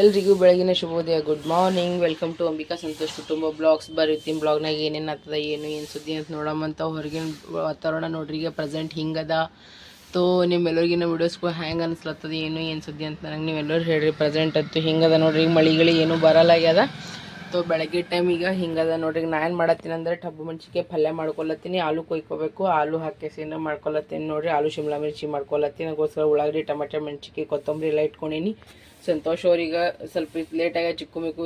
ಎಲ್ರಿಗೂ ಬೆಳಗಿನ ಶುಭೋದಯ good morning welcome to Ambika Santosh ಕುಟುಂಬ ಬ್ಲಾಗ್ಸ್ ಬರೀತೀನಿ ಬ್ಲಾಗ್ನಾಗ ಏನೇನು ಆಗ್ತದ, ಏನು ಏನು ಸುದ್ದಿ ಅಂತ ನೋಡಮ್ಮಂತ ಹೊರಗಿನ ವಾತಾವರಣ ನೋಡ್ರಿ ಈಗ ಪ್ರೆಸೆಂಟ್ ಹಿಂಗದ. ತೋ ನಿಮ್ಮೆಲ್ಲರಿಗಿನ ವಿಡಿಯೋಸ್ಗೂ ಹ್ಯಾಂಗೆ ಅನ್ಸ್ಲತ್ತದ, ಏನು ಏನು ಸುದ್ದಿ ಅಂತ ನನಗೆ ನೀವೆಲ್ಲರೂ ಹೇಳ್ರಿ ಪ್ರೆಸೆಂಟ್ ಅಂತೂ ಹಿಂಗದ ನೋಡ್ರಿ ಈಗ ಏನೂ ಬರಲ್ಲಾಗ್ಯದ ತೋ, ಬೆಳಗ್ಗೆ ಟೈಮ್ ಈಗ ಹಿಂಗದ ನೋಡ್ರಿ, ನಾ ಏನು ಮಾಡತ್ತೀನಿ ಅಂದ್ರೆ ಟಬ್ಬು ಮೆಣಸಿಗೆ ಪಲ್ಯ ಮಾಡ್ಕೊಳತ್ತೀನಿ ಆಲೂ ಕೊಯ್ಕೋಬೇಕು, ಆಲೂ ಹಾಕಿಸಿನ ಮಾಡ್ಕೊಳತ್ತೀನಿ ನೋಡ್ರಿ, ಆಲೂ ಶಿಮ್ಲಾ ಮಿರ್ಚಿ ಮಾಡ್ಕೊಳತ್ತೀನಿ ಅದಕ್ಕೋಸ್ಕರ ಉಳ್ಳಾಗಡ್ಡಿ, ಟಮಾಟೆ ಮೆಣಸಿಗೆ ಕೊತ್ತಂಬರಿ ಎಲ್ಲ ಇಟ್ಕೊಂಡೀನಿ. ಸಂತೋಷ್ ಅವ್ರಿಗೆ ಸ್ವಲ್ಪ ಲೇಟಾಗಿ ಚಿಕ್ಕು ಮಿಕ್ಕು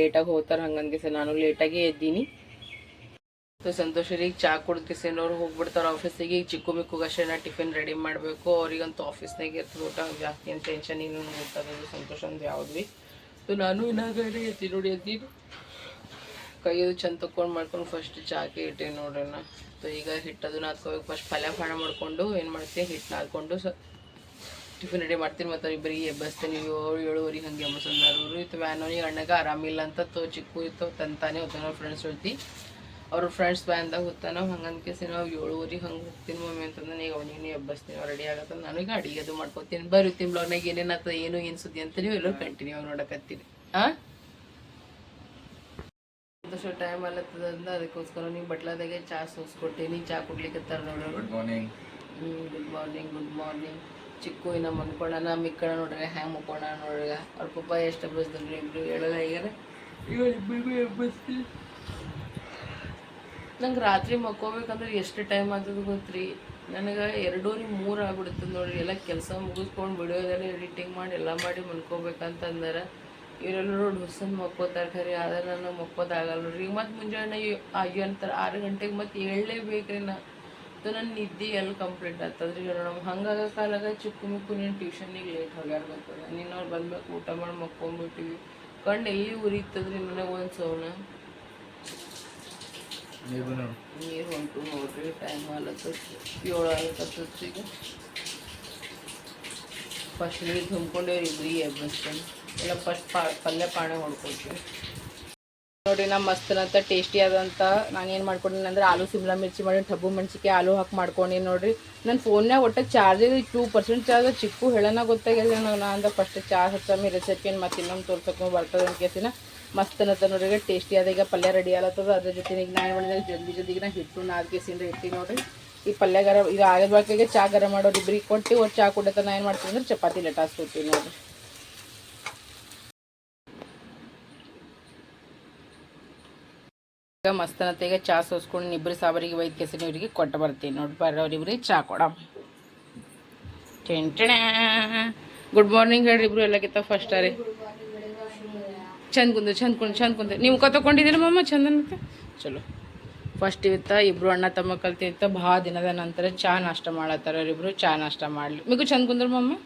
ಲೇಟಾಗಿ ಹೋಗ್ತಾರೆ ಹಂಗಂಗೆ ಸರ್. ನಾನು ಲೇಟಾಗಿ ಎದ್ದೀನಿ. ಸೊ ಸಂತೋಷ್ ಅವ್ರಿಗೆ ಚಾ ಕುಡ್ದು ಅವ್ರು ಹೋಗ್ಬಿಡ್ತಾರೆ ಆಫೀಸಿಗೆ ಈಗ ಚಿಕ್ಕು ಮಿಕ್ಕು ಅಷ್ಟೇ ಟಿಫಿನ್ ರೆಡಿ ಮಾಡಬೇಕು. ಅವ್ರಿಗಂತೂ ಆಫೀಸ್ನಾಗ ಇರ್ತದೆ ಊಟ ಜಾಸ್ತಿ ಏನು ಟೆನ್ಷನ್ ಏನು ಇರ್ತದೆ ಸಂತೋಷ ಅಂದ್ರೆ ಯಾವ್ದು ಭೀ ಸೊ ನಾನು ಇನ್ನಾಗಡೆ ಎತ್ತಿ ನೋಡಿ ಎದ್ದೀನಿ ಕೈಯದು ಚಂದ ತಕ್ಕೊಂಡು ಮಾಡ್ಕೊಂಡು ಫಸ್ಟ್ ಚಾಕಿ ಇಟ್ಟೀನಿ ನೋಡ್ರಿ ನಾ ಸೊ ಈಗ ಹಿಟ್ಟದು ನಾದ್ಕೋಬೇಕು ಫಸ್ಟ್ ಪಲ್ಯ ಫಾಣ ಮಾಡಿಕೊಂಡು, ಏನು ಮಾಡ್ತೀನಿ ಹಿಟ್ಟು ನಾದ್ಕೊಂಡು ಸ ಟಿಫಿನ್ ರೆಡಿ ಮಾಡ್ತೀನಿ ಮತ್ತು ಇಬ್ಬರಿಗೆ ಎಬ್ಬಸ್ತೀನಿ. ಏಳು ಏಳುವರೆಗೆ ಹಂಗೆ ಎಬ್ಬಸಂದಾರು ಇತ್ತು ವ್ಯಾನೋನಿಗೆ ಅಣ್ಣಗೆ ಆರಾಮಿಲ್ಲ ಅಂತ ತೋ ಚಿಕ್ಕು ಇತ್ತು ತಂತಾನೆ ಹೋಗ್ತಾನೆ. ಫ್ರೆಂಡ್ಸ್ ಜೊತೆ. ಅವ್ರ ಫ್ರೆಂಡ್ಸ್ ವ್ಯಾನ್ದಾಗ ಹೋಗ್ತಾನೆ. ಕೇಸಿ ನಾವು ಏಳುವರೆಗೆ ಹಂಗೆ ಹೋಗ್ತೀನಿ ಮಮ್ಮಿ ಅಂತಂದ್ರೆ ಈಗ ಅವನಿಗೆ ಎಬ್ಬಸ್ತೀನಿ ರೆಡಿ ಆಗತ್ತ ನಾನು ಈಗ ಅಡಿಗೆ ಅದು ಮಾಡ್ಕೊತೀನಿ. ಬರುತ್ತೀನಿ ಬ್ಲಾಗ್ನಾಗ ಏನೇನು ಆಗ್ತದೆ ಏನು ಏನು ಸುದ್ದಿ ಅಂತ ನೀವು ಎಲ್ಲರೂ ಕಂಟಿನ್ಯೂ ಆಗಿ ನೋಡಕತ್ತೀನಿ ಹಾಂ ಒಂದಷ್ಟು ಟೈಮ್ ಅಲ್ಲತ್ತದಂದ ಅದಕ್ಕೋಸ್ಕರ ನೀವು ಬಟ್ಲಾದಾಗೆ ಚಾ ಸೋಸ್ಕೊಟ್ಟೀನಿ. ಚಾ ಕುಡ್ಲಿಕ್ಕತ್ತಾರ ನೋಡೋರು. Good morning good morning good morning Chikku ಇನ್ನ ಮನ್ಕೊಂಡನ ಮಿಕ್ಕಣ ನೋಡ್ರಿ ಹ್ಯಾಂಗ್ ಮುಕ್ಕೋಣ ನೋಡ್ರಿ. ಅವ್ರ ಪಪ್ಪ ಎಷ್ಟು ಎಬ್ಬಸ್ದ್ರಿ ಇಬ್ರು ಹೇಳಲ್ಲ ಈಗ ಬಿ ನಂಗೆ ರಾತ್ರಿ ಮಕ್ಕೋಬೇಕಂದ್ರೆ ಎಷ್ಟು ಟೈಮ್ ಆಗ್ತದೆ ಗೊತ್ತ್ರಿ. ನನಗೆ ಎರಡೂರಿ ಮೂರು ಆಗ್ಬಿಡ್ತದೆ ನೋಡ್ರಿ. ಎಲ್ಲ ಕೆಲಸ ಮುಗಿಸ್ಕೊಂಡು ವಿಡಿಯೋದೆಲ್ಲ ಎಡಿಟಿಂಗ್ ಮಾಡಿ ಎಲ್ಲ ಮಾಡಿ ಮನ್ಕೋಬೇಕಂತಂದ್ರೆ ಇವರೆಲ್ಲರೂ ಡುಸನ್ ಮಕ್ಕೋತಾರೆ ಖರೀ ಆದ್ರೆ ನನಗೆ ಮಕ್ಕೋದಾಗಲ್ಲ ನೋಡ್ರಿ. ಈಗ ಮತ್ತೆ ಮುಂಜಾನೆ ಅಯ್ಯೋ ಅಂತಾರೆ ಆರು ಗಂಟೆಗೆ ಮತ್ತೆ ಏಳಲೇಬೇಕ್ರಿ ನಾ. ಅದು ನನ್ನ ನಿದ್ದೆ ಎಲ್ಲಿ ಕಂಪ್ಲೀಟ್ ಆಗ್ತದ್ರಿ? ನಮ್ಮ ಹಂಗಾಗ ಕಾಲಾಗ ಚಿಕ್ಕು ಮಿಕ್ಕು ನೀನು ಟ್ಯೂಷನಿಗೆ ಲೇಟ್ ಹೋಗ್ಯಾರ ಬರ್ತದೆ ನೀನು ಅವ್ರು ಬಂದ್ಬೇಕು ಊಟ ಮಾಡಿ ಮಕ್ಕೊಂಬಿಟ್ಟಿವಿ. ಕಂಡು ಎಲ್ಲಿ ಉರಿತದ್ರಿ ನನಗೆ ಒಂದು ಸೌನ? ನೀರು ಹೊಂಟು ನೋಡ್ರಿ ಟೈಮ್ ಆಲತ್ತ ಏಳು ಆಲತ್ತದ ಈಗ. ಫಸ್ಟ್ ನೀರು ತುಂಬ್ಕೊಂಡೇವ್ರಿ ಬ್ರಿ ಎಬ್ಬಸ್ತೇನೆ ಇಲ್ಲ ಫಸ್ಟ್ ಪಾ ಪಲ್ಯ ಪಾಣೆ ಹೊಡ್ಕೊಳ್ತೀವಿ. ನೋಡ್ರಿ ನಮ್ಮ ಮಸ್ತನಂತ ಟೇಸ್ಟಿ ಆದಂಥ ನಾನು ಏನು ಮಾಡ್ಕೊಂಡಿನಿ ಅಂದ್ರೆ ಆಲೂ ಸಿಮ್ಲಾ ಮಿರ್ಚಿ ಮಾಡಿ ಟಬ್ಬು ಮೆಣಸಿಕೆ ಆಲೂ ಹಾಕಿ ಮಾಡ್ಕೊಂಡಿನಿ ನೋಡಿರಿ. ನನ್ನ ಫೋನ್ನಾಗ ಒಟ್ಟು charge two percent charge Chikku ಹೇಳೋಣ ಗೊತ್ತಾಗಿಲ್ಲ ನಾನು ಅಂದ್ರೆ ಫಸ್ಟ್ ಚಾರ್ಜ್ ಹಚ್ಚಮ್ಮಿ ರೆಸಿಪಿ ಮತ್ತೆ ಇನ್ನೊಂದು ತೋರ್ಸಕ್ಕೆ ಬರ್ತದೆ ಅಂತ ಕೇಸಿನ ಮಸ್ತ್ ಅನ್ನತ್ತ ನೋಡ್ರಿ ಟೇಸ್ಟಿ ಆದ ಈಗ ಪಲ್ಯ ರೆಡಿ ಆಲತ್ತದ ಅದ್ರ ಜೊತೆ ಈಗ ನಾನು ಮಾಡಿದಾಗ ಜಲ್ದಿ ಜಲ್ದಿಗೆ ನಾ ಹಿಟ್ಟು, ನಾಲ್ಕು ಕೇಸಿಂದ ಇಟ್ಟು ನೋಡಿರಿ. ಈ ಪಲ್ಯ ಗರ, ಈಗ ಆಗದ ಬಾಕಿಗೆ ಚಾ ಗರ ಮಾಡೋರು ಇಬ್ಬರಿಗೆ ಕೊಟ್ಟು ಒಟ್ಟು ಚಾ ಕೊಡತ್ತ ನಾ ಏನು ಮಾಡ್ತೀನಿ ಅಂದ್ರೆ ಚಪಾತಿ ಲಟಾಸ್ಕೊತೀನಿ ನೋಡ್ರಿ. ಈಗ ಮಸ್ತನತ್ತೆ ಈಗ ಚಾ ಸೋಸ್ಕೊಂಡು ಇಬ್ಬರು ಸಾಬರಿಗೆ ವೈದ್ಯ ಕೆಸರಿ ಇವರಿಗೆ ಕೊಟ್ಟು ಬರ್ತೀನಿ. ನೋಡಿ ಬರೋರಿಬ್ರಿಗೆ ಚಾ ಕೊಡ ಟೆಂಟಣ ಗುಡ್ ಮಾರ್ನಿಂಗ್ ಹೇಳ್ರಿ ಇಬ್ರು ಎಲ್ಲಕ್ಕಿಂತ ಫಸ್ಟ್ ರೀ ಚಂದ ಕುಂದು ಚಂದ ಕುಂದು ಚಂದ ಕುಂದು ನೀವು ಕ ತಗೊಂಡಿದ್ದೀರ ಮಮ್ಮ ಚಂದ ಅಂತ ಚಲೋ. ಫಸ್ಟ್ ಇವತ್ತ ಇಬ್ರು ಅಣ್ಣ ತಮ್ಮ ಕಲ್ತಿತ್ತ ಭಾಳ ದಿನದ ನಂತರ ಚಾ ನಾಷ್ಟ ಮಾಡತ್ತಾರ ಅವರಿಬ್ರು ಚಾ ನಾಷ್ಟ ಮಾಡ್ಲಿ. ಮಿಗು ಚಂದ ಕುಂದ್ರೆ ಮಮ್ಮ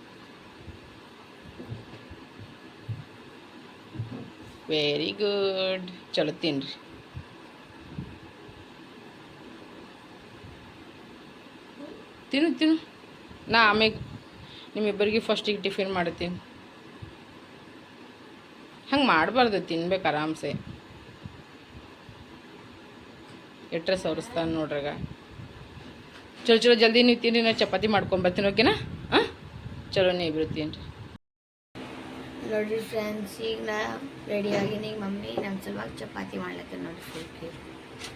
ವೆರಿ ಗುಡ್ ಚಲೋ ತಿನ್ರಿ. ತಿನ್ನು ತಿನ್ನು. ನಾ ಆಮೇಲೆ ನಿಮ್ಮಿಬ್ಬರಿಗೆ ಫಸ್ಟಿಗೆ ಟಿಫಿನ್ ಮಾಡ್ತೀನಿ. ಹಂಗೆ ಮಾಡಬಾರ್ದು ತಿನ್ಬೇಕು ಆರಾಮ್ಸೆ. ಎಟ್ರೆ ಸವರಿಸ್ತಾನೆ ನೋಡ್ರಾಗ ಚಲೋ ಚಲೋ ಜಲ್ದಿ ನೀವು ತಿನ್ನಿ ನಾ ಚಪಾತಿ ಮಾಡ್ಕೊಂಬರ್ತೀನಿ ಓಕೆನಾ ಹಾಂ ಚಲೋ ನೀವು ಬಿಡ್ತೀನಿ ರೀ ನೋಡ್ರಿ ಫ್ರೆಂಡ್ಸ್ ಈಗ ನಾ ರೆಡಿ ಆಗಿನಿ. ಈಗ ಮಮ್ಮಿ ನಮ್ಮ ಸಲುವಾಗಿ ಚಪಾತಿ ಮಾಡ್ಲತ್ತೀನಿ ನೋಡ್ರಿ ಫುಲ್ಕೆ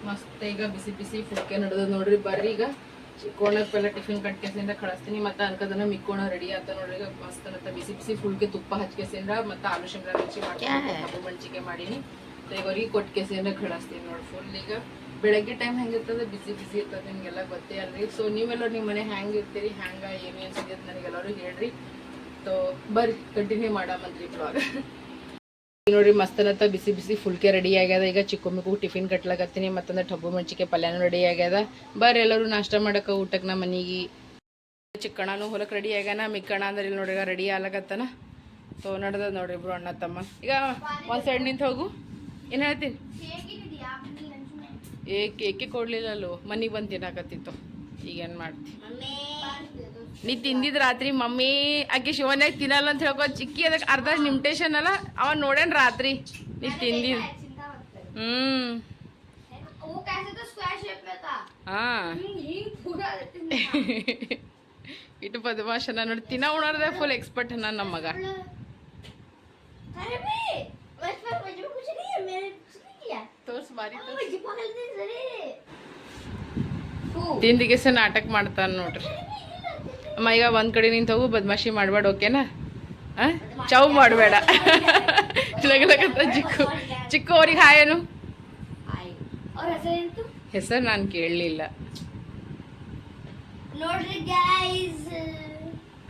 ಮಸ್ತ್ ಈಗ ಬಿಸಿ ಬಿಸಿ ಫುಲ್ಕೆ ನಡೆದ ನೋಡ್ರಿ. ಬರ್ರಿ ಈಗ. ಚಿಕ್ಕೋಣಕ್ಕೆ ಪೆಲ್ಲ ಟಿಫಿನ್ ಕಟ್ಕೆಸಿಂದ ಕಳಿಸ್ತೀನಿ ಮತ್ತೆ ಅನ್ಕದನ್ನ ಮಿಕ್ಕೋಣ ರೆಡಿ ಆತ ನೋಡ್ರಿ ಮಸ್ತ್ ಅನ್ನತ್ತ ಬಿಸಿ ಬಿಸಿ ಫುಲ್ಗೆ ತುಪ್ಪ ಹಚ್ಕೆಸಿಂದ ಮತ್ತೆ ಆಲೂ ಶಿಮ್ಲಾ ಮಿರ್ಚಿ ಮಾಡ್ಕೊಂಡು ಕಬ್ಬು ಮೆಣಸಿಗೆ ಮಾಡೀನಿ. ಅವ್ರಿಗೆ ಕೊಟ್ಕೆಸಿಂದ ಕಳಿಸ್ತೀನಿ ನೋಡಿ ಫುಲ್ ಈಗ. ಬೆಳಗ್ಗೆ ಟೈಮ್ ಹೆಂಗಿರ್ತದೆ? ಬಿಸಿ ಬಿಸಿ ಇರ್ತದೆ ನಿಮಗೆಲ್ಲ ಗೊತ್ತೇ ಅಲ್ರಿ. ಸೊ ನೀವೆಲ್ಲರೂ ನಿಮ್ಮ ಮನೆ ಹ್ಯಾಂಗ್ ಇರ್ತೀರಿ ಹ್ಯಾಂಗ ಏನು ಏನು ಸಿಗುತ್ತೆ ನನಗೆಲ್ಲರೂ ಹೇಳ್ರಿ. ಸೊ ಬರ್ರಿ ಕಂಟಿನ್ಯೂ ಮಾಡಾಮಂತ್ರಿ ಬ್ಲಾಗ್ ನೋಡ್ರಿ ಮಸ್ತನತ್ತ ಬಿಸಿ ಬಿಸಿ ಫುಲ್ಕೆ ರೆಡಿ ಆಗ್ಯದ. ಈಗ ಚಿಕ್ಕಮ್ಮಿಗೂ ಟಿಫಿನ್ ಕಟ್ಲಾಕತ್ತೀನಿ ಮತ್ತಂದ್ರೆ ಟಬ್ಬು ಮಂಚಿಕೆ ಪಲ್ಯನೂ ರೆಡಿ ಆಗ್ಯದ. ಬರ್ರಿ ಎಲ್ಲರೂ ನಾಷ್ಟ ಮಾಡಕ್ಕೆ ಊಟಕ್ಕೆ ನಮ್ಮ ಮನೆಗೆ. ಚಿಕ್ಕಣ್ಣನೂ ಹೊಲಕ್ಕೆ ರೆಡಿ ಆಗ್ಯಾನ, ಮಿಕ್ಕಣ್ಣ ಅಂದ್ರೆ ಇಲ್ಲಿ ನೋಡ್ರಿ ರೆಡಿ ಆಗ್ಲಕತ್ತನ. ಸೊ ನಡ್ದದ ನೋಡ್ರಿ ಇಬ್ರು ಅಣ್ಣ ತಮ್ಮ. ಈಗ ಒಂದು ಸೈಡ್ ನಿಂತು ಹೋಗು. ಏನು ಹೇಳ್ತೀನಿ ಏಕೆ ಏಕೆ ಕೊಡ್ಲಿಲ್ಲ ಅಲ್ಲೋ ಮನೆಗೆ ಬಂದು ತಿನ್ನಾಕತ್ತಿತ್ತು ಈಗ ಏನು ಮಾಡ್ತಿ? ನೀ ತಿಂದಿದ್ ರಾತ್ರಿ ಮಮ್ಮಿ ಆಕೆ ಶಿವನ್ಯಾಗ ತಿನ್ನಲ್ಲ ಅಂತ ಹೇಳ್ಕೊ ಚಿಕ್ಕಿ ಅದಕ್ಕೆ ಅರ್ಧ ನಿಮಿಟೇಷನ್ ಅಲ್ಲ ಅವ ನೋಡೇನ್ ರಾತ್ರಿ. ನೀ ತಿಂದಿದ್. ಹ್ಮ್. ಹಾ. ಇಟ್ಟು ಪದ್ಮಾಶನ ನೋಡಿ ತಿನ್ನ ಉಣರ್ದೆ ಫುಲ್ ಎಕ್ಸ್ಪರ್ಟ್ ನಾನು ನಮ್ಮ ಮಗ. ತೋರ್ಸ್ ಬಾರಿ ತಿಂದಿಗೆ ಸಹ ನಾಟಕ ಮಾಡ್ತಾನೆ ನೋಡ್ರಿ. ಅಮ್ಮ ಈಗ ಒಂದ್ ಕಡೆ ನಿಂತ ಹೋಗು ಬದ್ಮಾಶಿ ಮಾಡಬೇಡ ಓಕೆನಾ? ಆ? ಚೌ ಮಾಡಬೇಡ. ಲಗಲಗತ್ತ ಚಿಕ್ಕು. ಚಿಕ್ಕು ಅವ್ರಿಗೆ ಹಾಯೇನು ಹೆಸರು ನಾನು ಕೇಳಲಿಲ್ಲ. ಹಾಂ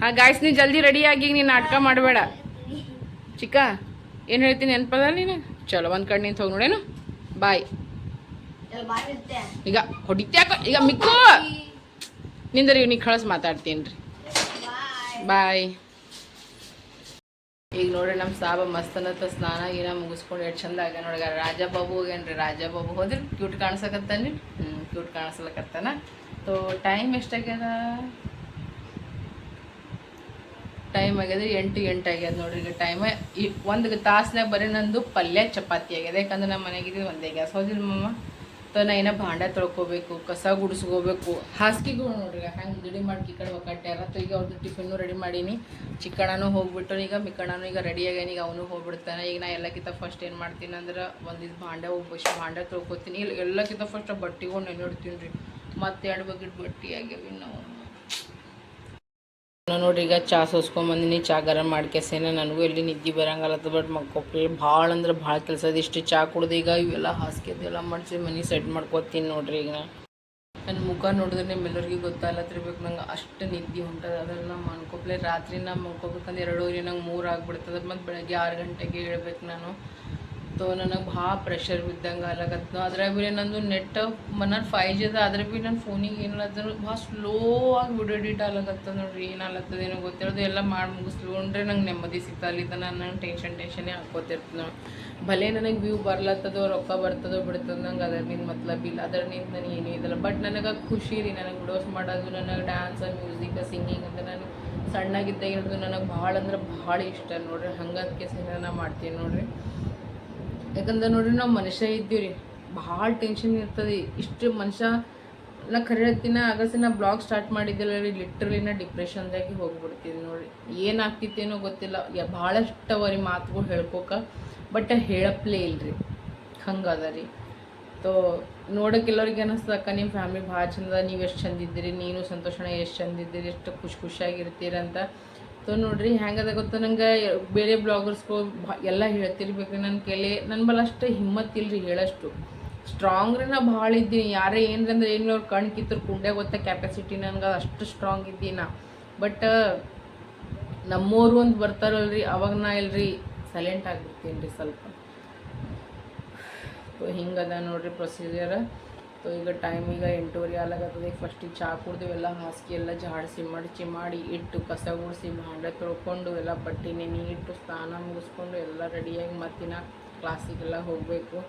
ಹಾ ಗಾಯ್ಸ್ ನೀ ಜಲ್ದಿ ರೆಡಿ ಆಗಿ ನೀನು ನಾಟಕ ಮಾಡಬೇಡ. ಚಿಕ್ಕ ಏನು ಹೇಳ್ತೀನಿ ನೆನಪದ ನೀನು? ಚಲೋ ಒಂದು ಕಡೆ ನಿಂತು ಹೋಗಿ ನೋಡೇನು? ಬಾಯ್ ಈಗ ಹೊಡಿತ್ಯಾಕ ಈಗ ಮಿಕ್ಕು! ನಿಂದ್ರಿ ಇವ್ನಿಗೆ ಕಳಿಸ್ ಮಾತಾಡ್ತೀನಿ ರೀ ಬಾಯ್. ಈಗ ನೋಡ್ರಿ ನಮ್ಮ ಸಾಬ ಮಸ್ತನತ್ತ ಸ್ನಾನ ಗೀನ ಮುಗಿಸ್ಕೊಂಡು ಎಷ್ಟು ಚಂದ ಆಗ್ಯ ನೋಡ್ಯಾರ ರಾಜ ಬಾಬು ಹೋಗ್ಯಾನ್ರಿ ರಾಜ ಬಾಬು ಹೋದ್ರಿ ಕ್ಯೂಟ್ ಕಾಣಿಸಕತ್ತಾನಿ ಹ್ಞೂ ಕ್ಯೂಟ್ ಕಾಣಿಸ್ಲಕತ್ತಾನ. ತೋ ಟೈಮ್ ಎಷ್ಟಾಗ್ಯದ? ಟೈಮ್ ಆಗ್ಯದ ಎಂಟು ಎಂಟು ಆಗ್ಯದ ನೋಡ್ರಿ ಈಗ ಟೈಮ್ ಈ ಒಂದು ತಾಸ್ನಾಗ ಬರೀ ನಂದು ಪಲ್ಯ ಚಪಾತಿ ಆಗ್ಯದ. ಯಾಕಂದ್ರೆ ನಮ್ಮ ಮನೆಗಿದ್ದು ಒಂದೇ ಗ್ಯಾಸ್. ಹೋದಿಲ್ಲ ಮಮ್ಮ ತೋ ನಾ ಏನೋ ಭಾಂಡ ತೊಳ್ಕೊಬೇಕು, ಕಸ ಗುಡಿಸ್ಕೋಬೇಕು. ಹಾಸಿಗೆಗಳು ನೋಡ್ರಿ, ಹಂಗೆ ರೆಡಿ ಮಾಡಿ ಕಡೆ ಒಕ್ಕಟ್ಟ್ಯಾರ ತೋ ಈಗ ಅವ್ರದ್ದು ಟಿಫಿನ್ನು ರೆಡಿ ಮಾಡೀನಿ. ಚಿಕ್ಕಣ್ಣನೂ ಹೋಗ್ಬಿಟ್ಟು ಈಗ ಮಿಕ್ಕಣ್ಣನೂ ಈಗ ರೆಡಿ ಆಗ್ಯಾನ, ಈಗ ಅವನು ಹೋಗ್ಬಿಡ್ತಾನೆ. ಈಗ ನಾ ಎಲ್ಲಕ್ಕಿಂತ ಫಸ್ಟ್ ಏನು ಮಾಡ್ತೀನಿ ಅಂದ್ರೆ ಒಂದಿದ್ದು ಭಾಂಡೆ ಒಬ್ಬಷ್ಟು ಭಾಂಡೆ ತೊಳ್ಕೊತೀನಿ. ಇಲ್ಲ ಎಲ್ಲಕ್ಕಿಂತ ಫಸ್ಟ್ ಬಟ್ಟೆಗಳು ನೆನೆಡ್ತೀನಿ ರೀ ಮತ್ತೆ ಎರಡು ಬಗ್ಗೆ ಬಟ್ಟೆ ಆಗ್ಯಾವ ನಾವು ನಾನು ನೋಡ್ರಿ ಈಗ ಚಾ ಸೋಸ್ಕೊಂಬಂದಿನಿ ಚಾ ಗರಂ ಮಾಡ್ಕೆಸೇನೆ. ನನಗೂ ಎಲ್ಲಿ ನಿದ್ದೆ ಬರಂಗಲ್ಲತ್ತ ಬಟ್ ಮಕ್ಕೊಪ್ಲಿ ಭಾಳ ಅಂದ್ರೆ ಭಾಳ ಕೆಲಸ ಅದ. ಇಷ್ಟು ಚಾ ಕುಡ್ದು ಈಗ ಇವೆಲ್ಲ ಎಲ್ಲ ಮಾಡಿಸಿ ಮನೆ ಸೆಟ್ ಮಾಡ್ಕೊತೀನಿ ನೋಡ್ರಿ ಈಗ. ನನ್ನ ಮುಖ ನೋಡಿದ್ರೆ ನಿಮ್ಮೆಲ್ಲರಿಗೂ ಗೊತ್ತಾಗಲತ್ತಿರ್ಬೇಕು ನಂಗೆ ಅಷ್ಟು ನಿದ್ದೆ ಹೊಂಟದ ಅದೆಲ್ಲ ಮನ್ಕೊಪ್ಲೆ ರಾತ್ರಿ ನಾ ಮನ್ಕೋಬೇಕಂದ್ರೆ ಎರಡೂವರೆ, ನಂಗೆ ಮೂರು ಆಗ್ಬಿಡ್ತದೆ. ಮತ್ತು ಬೆಳಗ್ಗೆ ಆರು ಗಂಟೆಗೆ ಹೇಳ್ಬೇಕು ನಾನು. ತೋ ನನಗೆ ಭಾಳ ಪ್ರೆಷರ್ ಬಿದ್ದಂಗೆ ಆಗ್ಲಕತ್ತ ಅದ್ರಾಗ ಬಿ ನಂದು ನೆಟ್ ನನ್ನ ಫೈ ಜಿ ಅದ ಅದ್ರ ಭೀ ನನ್ನ ಫೋನಿಗೆ ಏನಾದ್ರು ಭಾಳ ಸ್ಲೋ ಆಗಿ ವಿಡಿಯೋ ಎಡಿಟ್ ಆಗ್ಲಕತ್ತದ ನೋಡ್ರಿ ಏನಾಗ್ಲತ್ತದ ಏನೋ ಗೊತ್ತಿರೋದು, ಎಲ್ಲ ಮಾಡಿ ಮುಗಿಸ್ಕೊಂಡ್ರೆ ನಂಗೆ ನೆಮ್ಮದಿ ಸಿಗ್ತಾಲಿದ್ದ ನಾನು ನಂಗೆ ಟೆನ್ಷನ್ ಟೆನ್ಷನೇ ಹಾಕೋತಿರ್ತೀನಿ ನೋಡಿ. ಭಲೆ ನನಗೆ ವ್ಯೂ ಬರ್ಲತ್ತದೋ, ರೊಕ್ಕ ಬರ್ತದೋ ಬಿಡ್ತದ ನಂಗೆ ಅದರಿಂದ ಮತ್ಲಬ್ ಇಲ್ಲ. ಅದರಿಂದ ನನಗೆ ಏನೂ ಇದಿಲ್ಲ. ಬಟ್ ನನಗೆ ಖುಷಿ ರೀ, ನನಗೆ ವಿಡಿಯೋಸ್ ಮಾಡೋದು, ನನಗೆ ಡ್ಯಾನ್ಸ್ ಮ್ಯೂಸಿಕ್ ಸಿಂಗಿಂಗ್ ಅಂತ ನಾನು ಸಣ್ಣಾಗಿದ್ದಾಗಿರೋದು ನನಗೆ ಭಾಳ ಅಂದ್ರೆ ಭಾಳ ಇಷ್ಟ ನೋಡ್ರಿ. ಹಂಗದಕ್ಕೆ ಸಿನಿಮಾ ಮಾಡ್ತೀನಿ ನೋಡ್ರಿ. ಯಾಕಂದ್ರೆ ನೋಡ್ರಿ, ನಾವು ಮನುಷ್ಯ ಇದ್ದೀವಿ ರೀ ಭಾಳ ಟೆನ್ಷನ್ ಇರ್ತದೆ. ಇಷ್ಟು ಮನುಷ್ಯ, ನಾ ಹೇಳ್ತೀನಿ ಆಗಸ್ಟ್ ಬ್ಲಾಗ್ ಸ್ಟಾರ್ಟ್ ಮಾಡಿದ್ದಿಲ್ಲ ರೀ ಲಿಟ್ರಲಿ ನಾ ಡಿಪ್ರೆಷನ್ದಾಗಿ ಹೋಗ್ಬಿಡ್ತೀನಿ ನೋಡಿ ಏನಾಗ್ತಿತ್ತೇನೋ ಗೊತ್ತಿಲ್ಲ. ಭಾಳಷ್ಟು ಅವರಿ ಮಾತುಗಳು ಹೇಳ್ಕೋಕ ಬಟ್ ಹೇಳಪ್ಲೇ ಇಲ್ರಿ. ಹಂಗದ ರೀ ತೋ ನೋಡಕ್ಕೆ ಎಲ್ಲರಿಗೆ ಅನಿಸ್ತಕ್ಕ ನಿಮ್ಮ ಫ್ಯಾಮಿಲಿ ಭಾಳ ಚಂದ, ನೀವು ಎಷ್ಟು ಚಂದ ಇದ್ದೀರಿ ನೀನು ಸಂತೋಷಣ ಎಷ್ಟು ಚಂದ ಇದ್ದೀರಿ ಎಷ್ಟು ಖುಷಿ ಖುಷಿಯಾಗಿರ್ತೀರಂತ ತೋ ನೋಡ್ರಿ, ಹೆಂಗದ ಗೊತ್ತಾ ನಂಗೆ ಬೇರೆ ಬ್ಲಾಗರ್ಸ್ಗಳು ಎಲ್ಲ ಹೇಳ್ತಿರ್ಬೇಕ್ರಿ ನನ್ನ ಕೈಲಿ. ನನ್ನ ಬಲ ಅಷ್ಟು ಹೇಳಷ್ಟು. ಸ್ಟ್ರಾಂಗ್ ರೀ ನಾ ಭಾಳ ಇದ್ದೀನಿ. ಯಾರೇ ಏನ್ರಿ ಅಂದ್ರೆ ಏನು ಅವ್ರು ಕಣ್ಣು ಕಿತ್ತರು ಕುಂಡೆ ಗೊತ್ತ ಕೆಪಾಸಿಟಿ ನನಗೆ ಅಷ್ಟು ಸ್ಟ್ರಾಂಗ್ ಇದ್ದೀನಿ ನಾ. ಬಟ್ ನಮ್ಮೋರು ಒಂದು ಬರ್ತಾರಲ್ರಿ, ಅವಾಗ ನಾ ಇಲ್ರಿ ಸೈಲೆಂಟ್ ಆಗಿಬಿಡ್ತೀನಿ ರೀ ಸ್ವಲ್ಪ ಹಿಂಗದ ನೋಡ್ರಿ ಪ್ರೊಸೀಜರ್ ಸೊ ಈಗ ಟೈಮ್ ಈಗ ಎಂಟೂವರೆ ಆಗ್ಲಾಗತ್ತದೆ ಫಸ್ಟಿಗೆ ಚಹಾ ಕುಡ್ದು ಎಲ್ಲ ಹಾಸಿಗೆ ಎಲ್ಲ ಜಾಡಿಸಿ ಮಡಚಿ ಮಾಡಿ ಇಟ್ಟು ಕಸ ಗುಡಿಸಿ ಭಾಂಡೆ ತೊಳ್ಕೊಂಡು ಎಲ್ಲ ಬಟ್ಟೆ ನೆನೆ ಇಟ್ಟು ಸ್ನಾನ ಮುಗಿಸ್ಕೊಂಡು ಎಲ್ಲ ರೆಡಿಯಾಗಿ ಮತ್ತಿನ ಕ್ಲಾಸಿಗೆಲ್ಲ ಹೋಗಬೇಕು.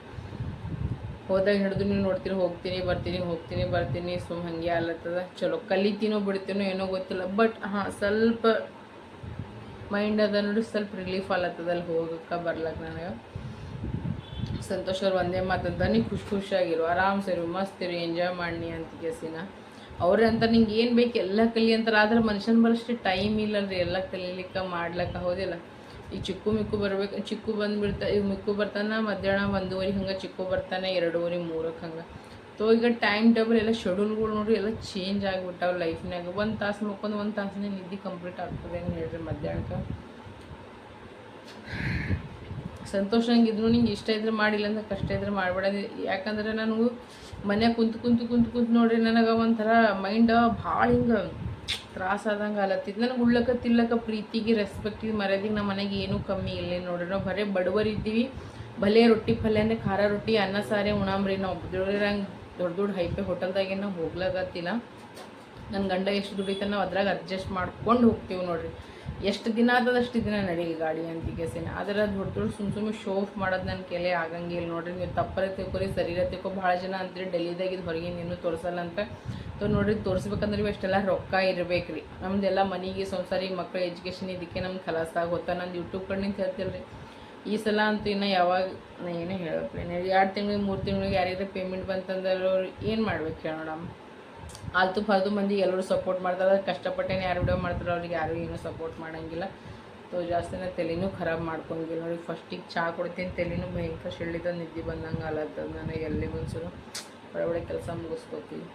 ಹೋದಾಗ ಹಿಡಿದು ನೀವು ನೋಡ್ತೀನಿ ಹೋಗ್ತೀನಿ, ಬರ್ತೀನಿ ಹೋಗ್ತೀನಿ, ಬರ್ತೀನಿ. ಸುಮ್ ಹಂಗೆ ಆಗ್ಲತ್ತದ. ಚಲೋ ಕಲಿತೀನೋ ಬಿಡ್ತೀನೋ ಏನೋ ಗೊತ್ತಿಲ್ಲ. ಬಟ್ ಹಾಂ, ಸ್ವಲ್ಪ ಮೈಂಡ್ ಅದ ನೋಡಿ ಸ್ವಲ್ಪ ರಿಲೀಫ್ ಆಲತ್ತದಲ್ಲಿ ಹೋಗಕ್ಕೆ ಬರ್ಲಕ್ಕೆ ನನಗೆ. ಸಂತೋಷ್ ಅವ್ರು ಒಂದೇ ಮಾತಂತ ನೀ ಖುಷಿ ಖುಷಿಯಾಗಿರು, ಆರಾಮ್ಸಿರು ಮಸ್ತ್ ಇರು ಎಂಜಾಯ್ ಮಾಡಿ ಅಂತ ಕೇಸಿನ ಅವ್ರೆ ಅಂತ ನಿಂಗೆ ಏನು ಬೇಕು ಎಲ್ಲ ಕಲಿ ಅಂತಾರೆ ಆದ್ರೆ ಮನುಷ್ಯನ ಬರಷ್ಟು ಟೈಮ್ ಇಲ್ಲಲ್ರಿ, ಎಲ್ಲ ಕಲೀಲಿಕ್ಕೆ ಮಾಡ್ಲಿಕ್ಕೆ ಹೌದಿಲ್ಲ. ಈ ಚಿಕ್ಕು ಮಿಕ್ಕು ಬರ್ಬೇಕು, ಚಿಕ್ಕು ಬಂದ್ಬಿಡ್ತಾ ಈಗ ಮಿಕ್ಕು ಬರ್ತಾನೆ, ಮಧ್ಯಾಹ್ನ ಒಂದೂವರೆ ಹಂಗೆ ಚಿಕ್ಕು ಬರ್ತಾನೆ, ಎರಡೂವರೆ ಮೂರಕ್ಕೆ ಹಂಗೆ. ತೋ ಈಗ ಟೈಮ್ ಟೇಬಲ್ ಎಲ್ಲ ಶೆಡ್ಯೂಲ್ಗಳು ನೋಡ್ರಿ ಎಲ್ಲ ಚೇಂಜ್ ಆಗಿಬಿಟ್ಟಾವೆ ಲೈಫ್ನಾಗ ಒಂದು ತಾಸು ಮುಕ್ಕೊಂಡು ಒಂದು ತಾಸನೇ ನಿದ್ದೆ ಕಂಪ್ಲೀಟ್ ಆಗ್ತದೆ ಹೇಳ್ರಿ ಮಧ್ಯಾಹ್ನಕ್ಕೆ? ಸಂತೋಷ ಇದ್ರು ನಿಂಗೆ ಇಷ್ಟ ಇದ್ರೆ ಮಾಡಿಲ್ಲ ಅಂದ್ರೆ ಕಷ್ಟ ಇದ್ರೆ ಮಾಡಬೇಡ. ಯಾಕಂದ್ರೆ ನಾನು ಮನೆ ಕುಂತು ಕುಂತು ಕುಂತು ಕುಂತು ನೋಡ್ರಿ ನನಗೆ ಒಂಥರ ಮೈಂಡ್ ಭಾಳ ಹಿಂಗೆ ತ್ರಾಸ ಆದಂಗೆ ಆಲತ್ತಿತ್ತು ನನಗೆ ಉಳ್ಳಕ ತಿಲ್ಲಕ ಪ್ರೀತಿಗೆ ರೆಸ್ಪೆಕ್ಟಿಗೆ ಮರ್ಯಾದಿಗೆ ನಮ್ಮ ಮನೆಗೆ ಏನೂ ಕಮ್ಮಿ ಇಲ್ಲ ನೋಡ್ರಿ. ನಾವು ಬರೀ ಬಡವರು ಇದ್ದೀವಿ. ಭಲೇ ರೊಟ್ಟಿ ಪಲ್ಯ ಅಂದರೆ ಖಾರ ರೊಟ್ಟಿ, ಅನ್ನ, ಸಾರೇ ಉಣಾಮ್ರಿ ನಾವು ದುಡಿರಂಗೆ ದೊಡ್ಡ ದೊಡ್ಡ ಹೈಪೆ ಹೋಟೆಲ್ದಾಗೆ ನಾವು ಹೋಗ್ಲಾಗತ್ತಿಲ್ಲ ನನ್ನ ಗಂಡ ಎಷ್ಟು ದುಡಿತಾನೆ ನಾವು ಅದ್ರಾಗ ಅಡ್ಜಸ್ಟ್ ಮಾಡ್ಕೊಂಡು ಹೋಗ್ತೀವಿ ನೋಡ್ರಿ. ಎಷ್ಟು ದಿನ ಆದದ ಅಷ್ಟು ದಿನ ನಡೀಲಿ ಗಾಡಿ ಅಂತ ಕೇಸಿನ. ಆದ್ರೆ ಅದು ಹೊಡ್ತೊಳು ಸುಮ್ ಸುಮ್ಮನೆ ಶೋ ಆಫ್ ಮಾಡೋದು ನನ್ನ ಕೆಲೆ ಆಗಂಗಿಲ್ಲ ನೋಡ್ರಿ, ನೀವು ತಪ್ಪರೆ ತಿಳ್ಕೊರಿ ಸರಿರ ತಿಳ್ಕೊ, ಭಾಳ ಜನ ಅಂತೀರಿ ಡೆಲ್ಲಿದಾಗ ಹೊರಗೆ ಇನ್ನೂ ತೋರಿಸಲ್ಲ ಅಂತ. ತೋ ನೋಡ್ರಿ ತೋರಿಸ್ಬೇಕಂದ್ರೆ ಎಷ್ಟೆಲ್ಲ ರೊಕ್ಕ ಇರಬೇಕು ರೀ ನಮ್ದೆಲ್ಲ ಮನೆಗೆ ಸಂಸಾರಿಗೆ ಮಕ್ಕಳ ಎಜುಕೇಷನ್ ಇದಕ್ಕೆ ನಮ್ಗೆ ಖಲಾಸ ಗೊತ್ತಾ? ನಂದು ಯೂಟ್ಯೂಬ್ ಕಡೆಯಿಂದ ಹೇಳ್ತಿಲ್ಲ ರೀ ಈ ಸಲ ಅಂತೂ ಇನ್ನು ಯಾವಾಗ, ನಾ ಏನೇ ಹೇಳಪ್ಪ ಎರಡು ತಿಂಗಳಿಗೆ, ಮೂರು ತಿಂಗಳಿಗೆ ಯಾರಿದ್ರೆ ಪೇಮೆಂಟ್ ಬಂತಂದ್ರೆ ಅವ್ರು ಏನು ಮಾಡ್ಬೇಕು ಹೇಳೋಣ ಆಲ್ತು ಫಾಲ್ತು ಮಂದಿ ಎಲ್ಲರೂ ಸಪೋರ್ಟ್ ಮಾಡ್ತಾರೆ. ಕಷ್ಟಪಟ್ಟೇನೆ ಯಾರು ವಿಡಿಯೋ ಮಾಡ್ತಾರೆ ಅವ್ರಿಗೆ ಯಾರು ಏನೂ ಸಪೋರ್ಟ್ ಮಾಡೋಂಗಿಲ್ಲ. ಸೊ ಜಾಸ್ತಿನ ತಲೆನೂ ಖರಾಬ್ ಮಾಡ್ಕೊಂಡಿಲ್ಲ ನೋಡಿ ಫಸ್ಟಿಗೆ ಚಹಾ ಕೊಡ್ತೀನಿ, ತಲೆನೂ ಭಯಂಕರ ಶಿಳ್ಳಿದ ನಿದ್ದೆ ಬಂದಂಗೆ ಅಲತ್ತದ ನಾನು ಎಲ್ಲಿ ಒಳ್ಳೆ ಒಳ್ಳೆ ಕೆಲಸ ಮುಗಿಸ್ಕೋತೀವಿ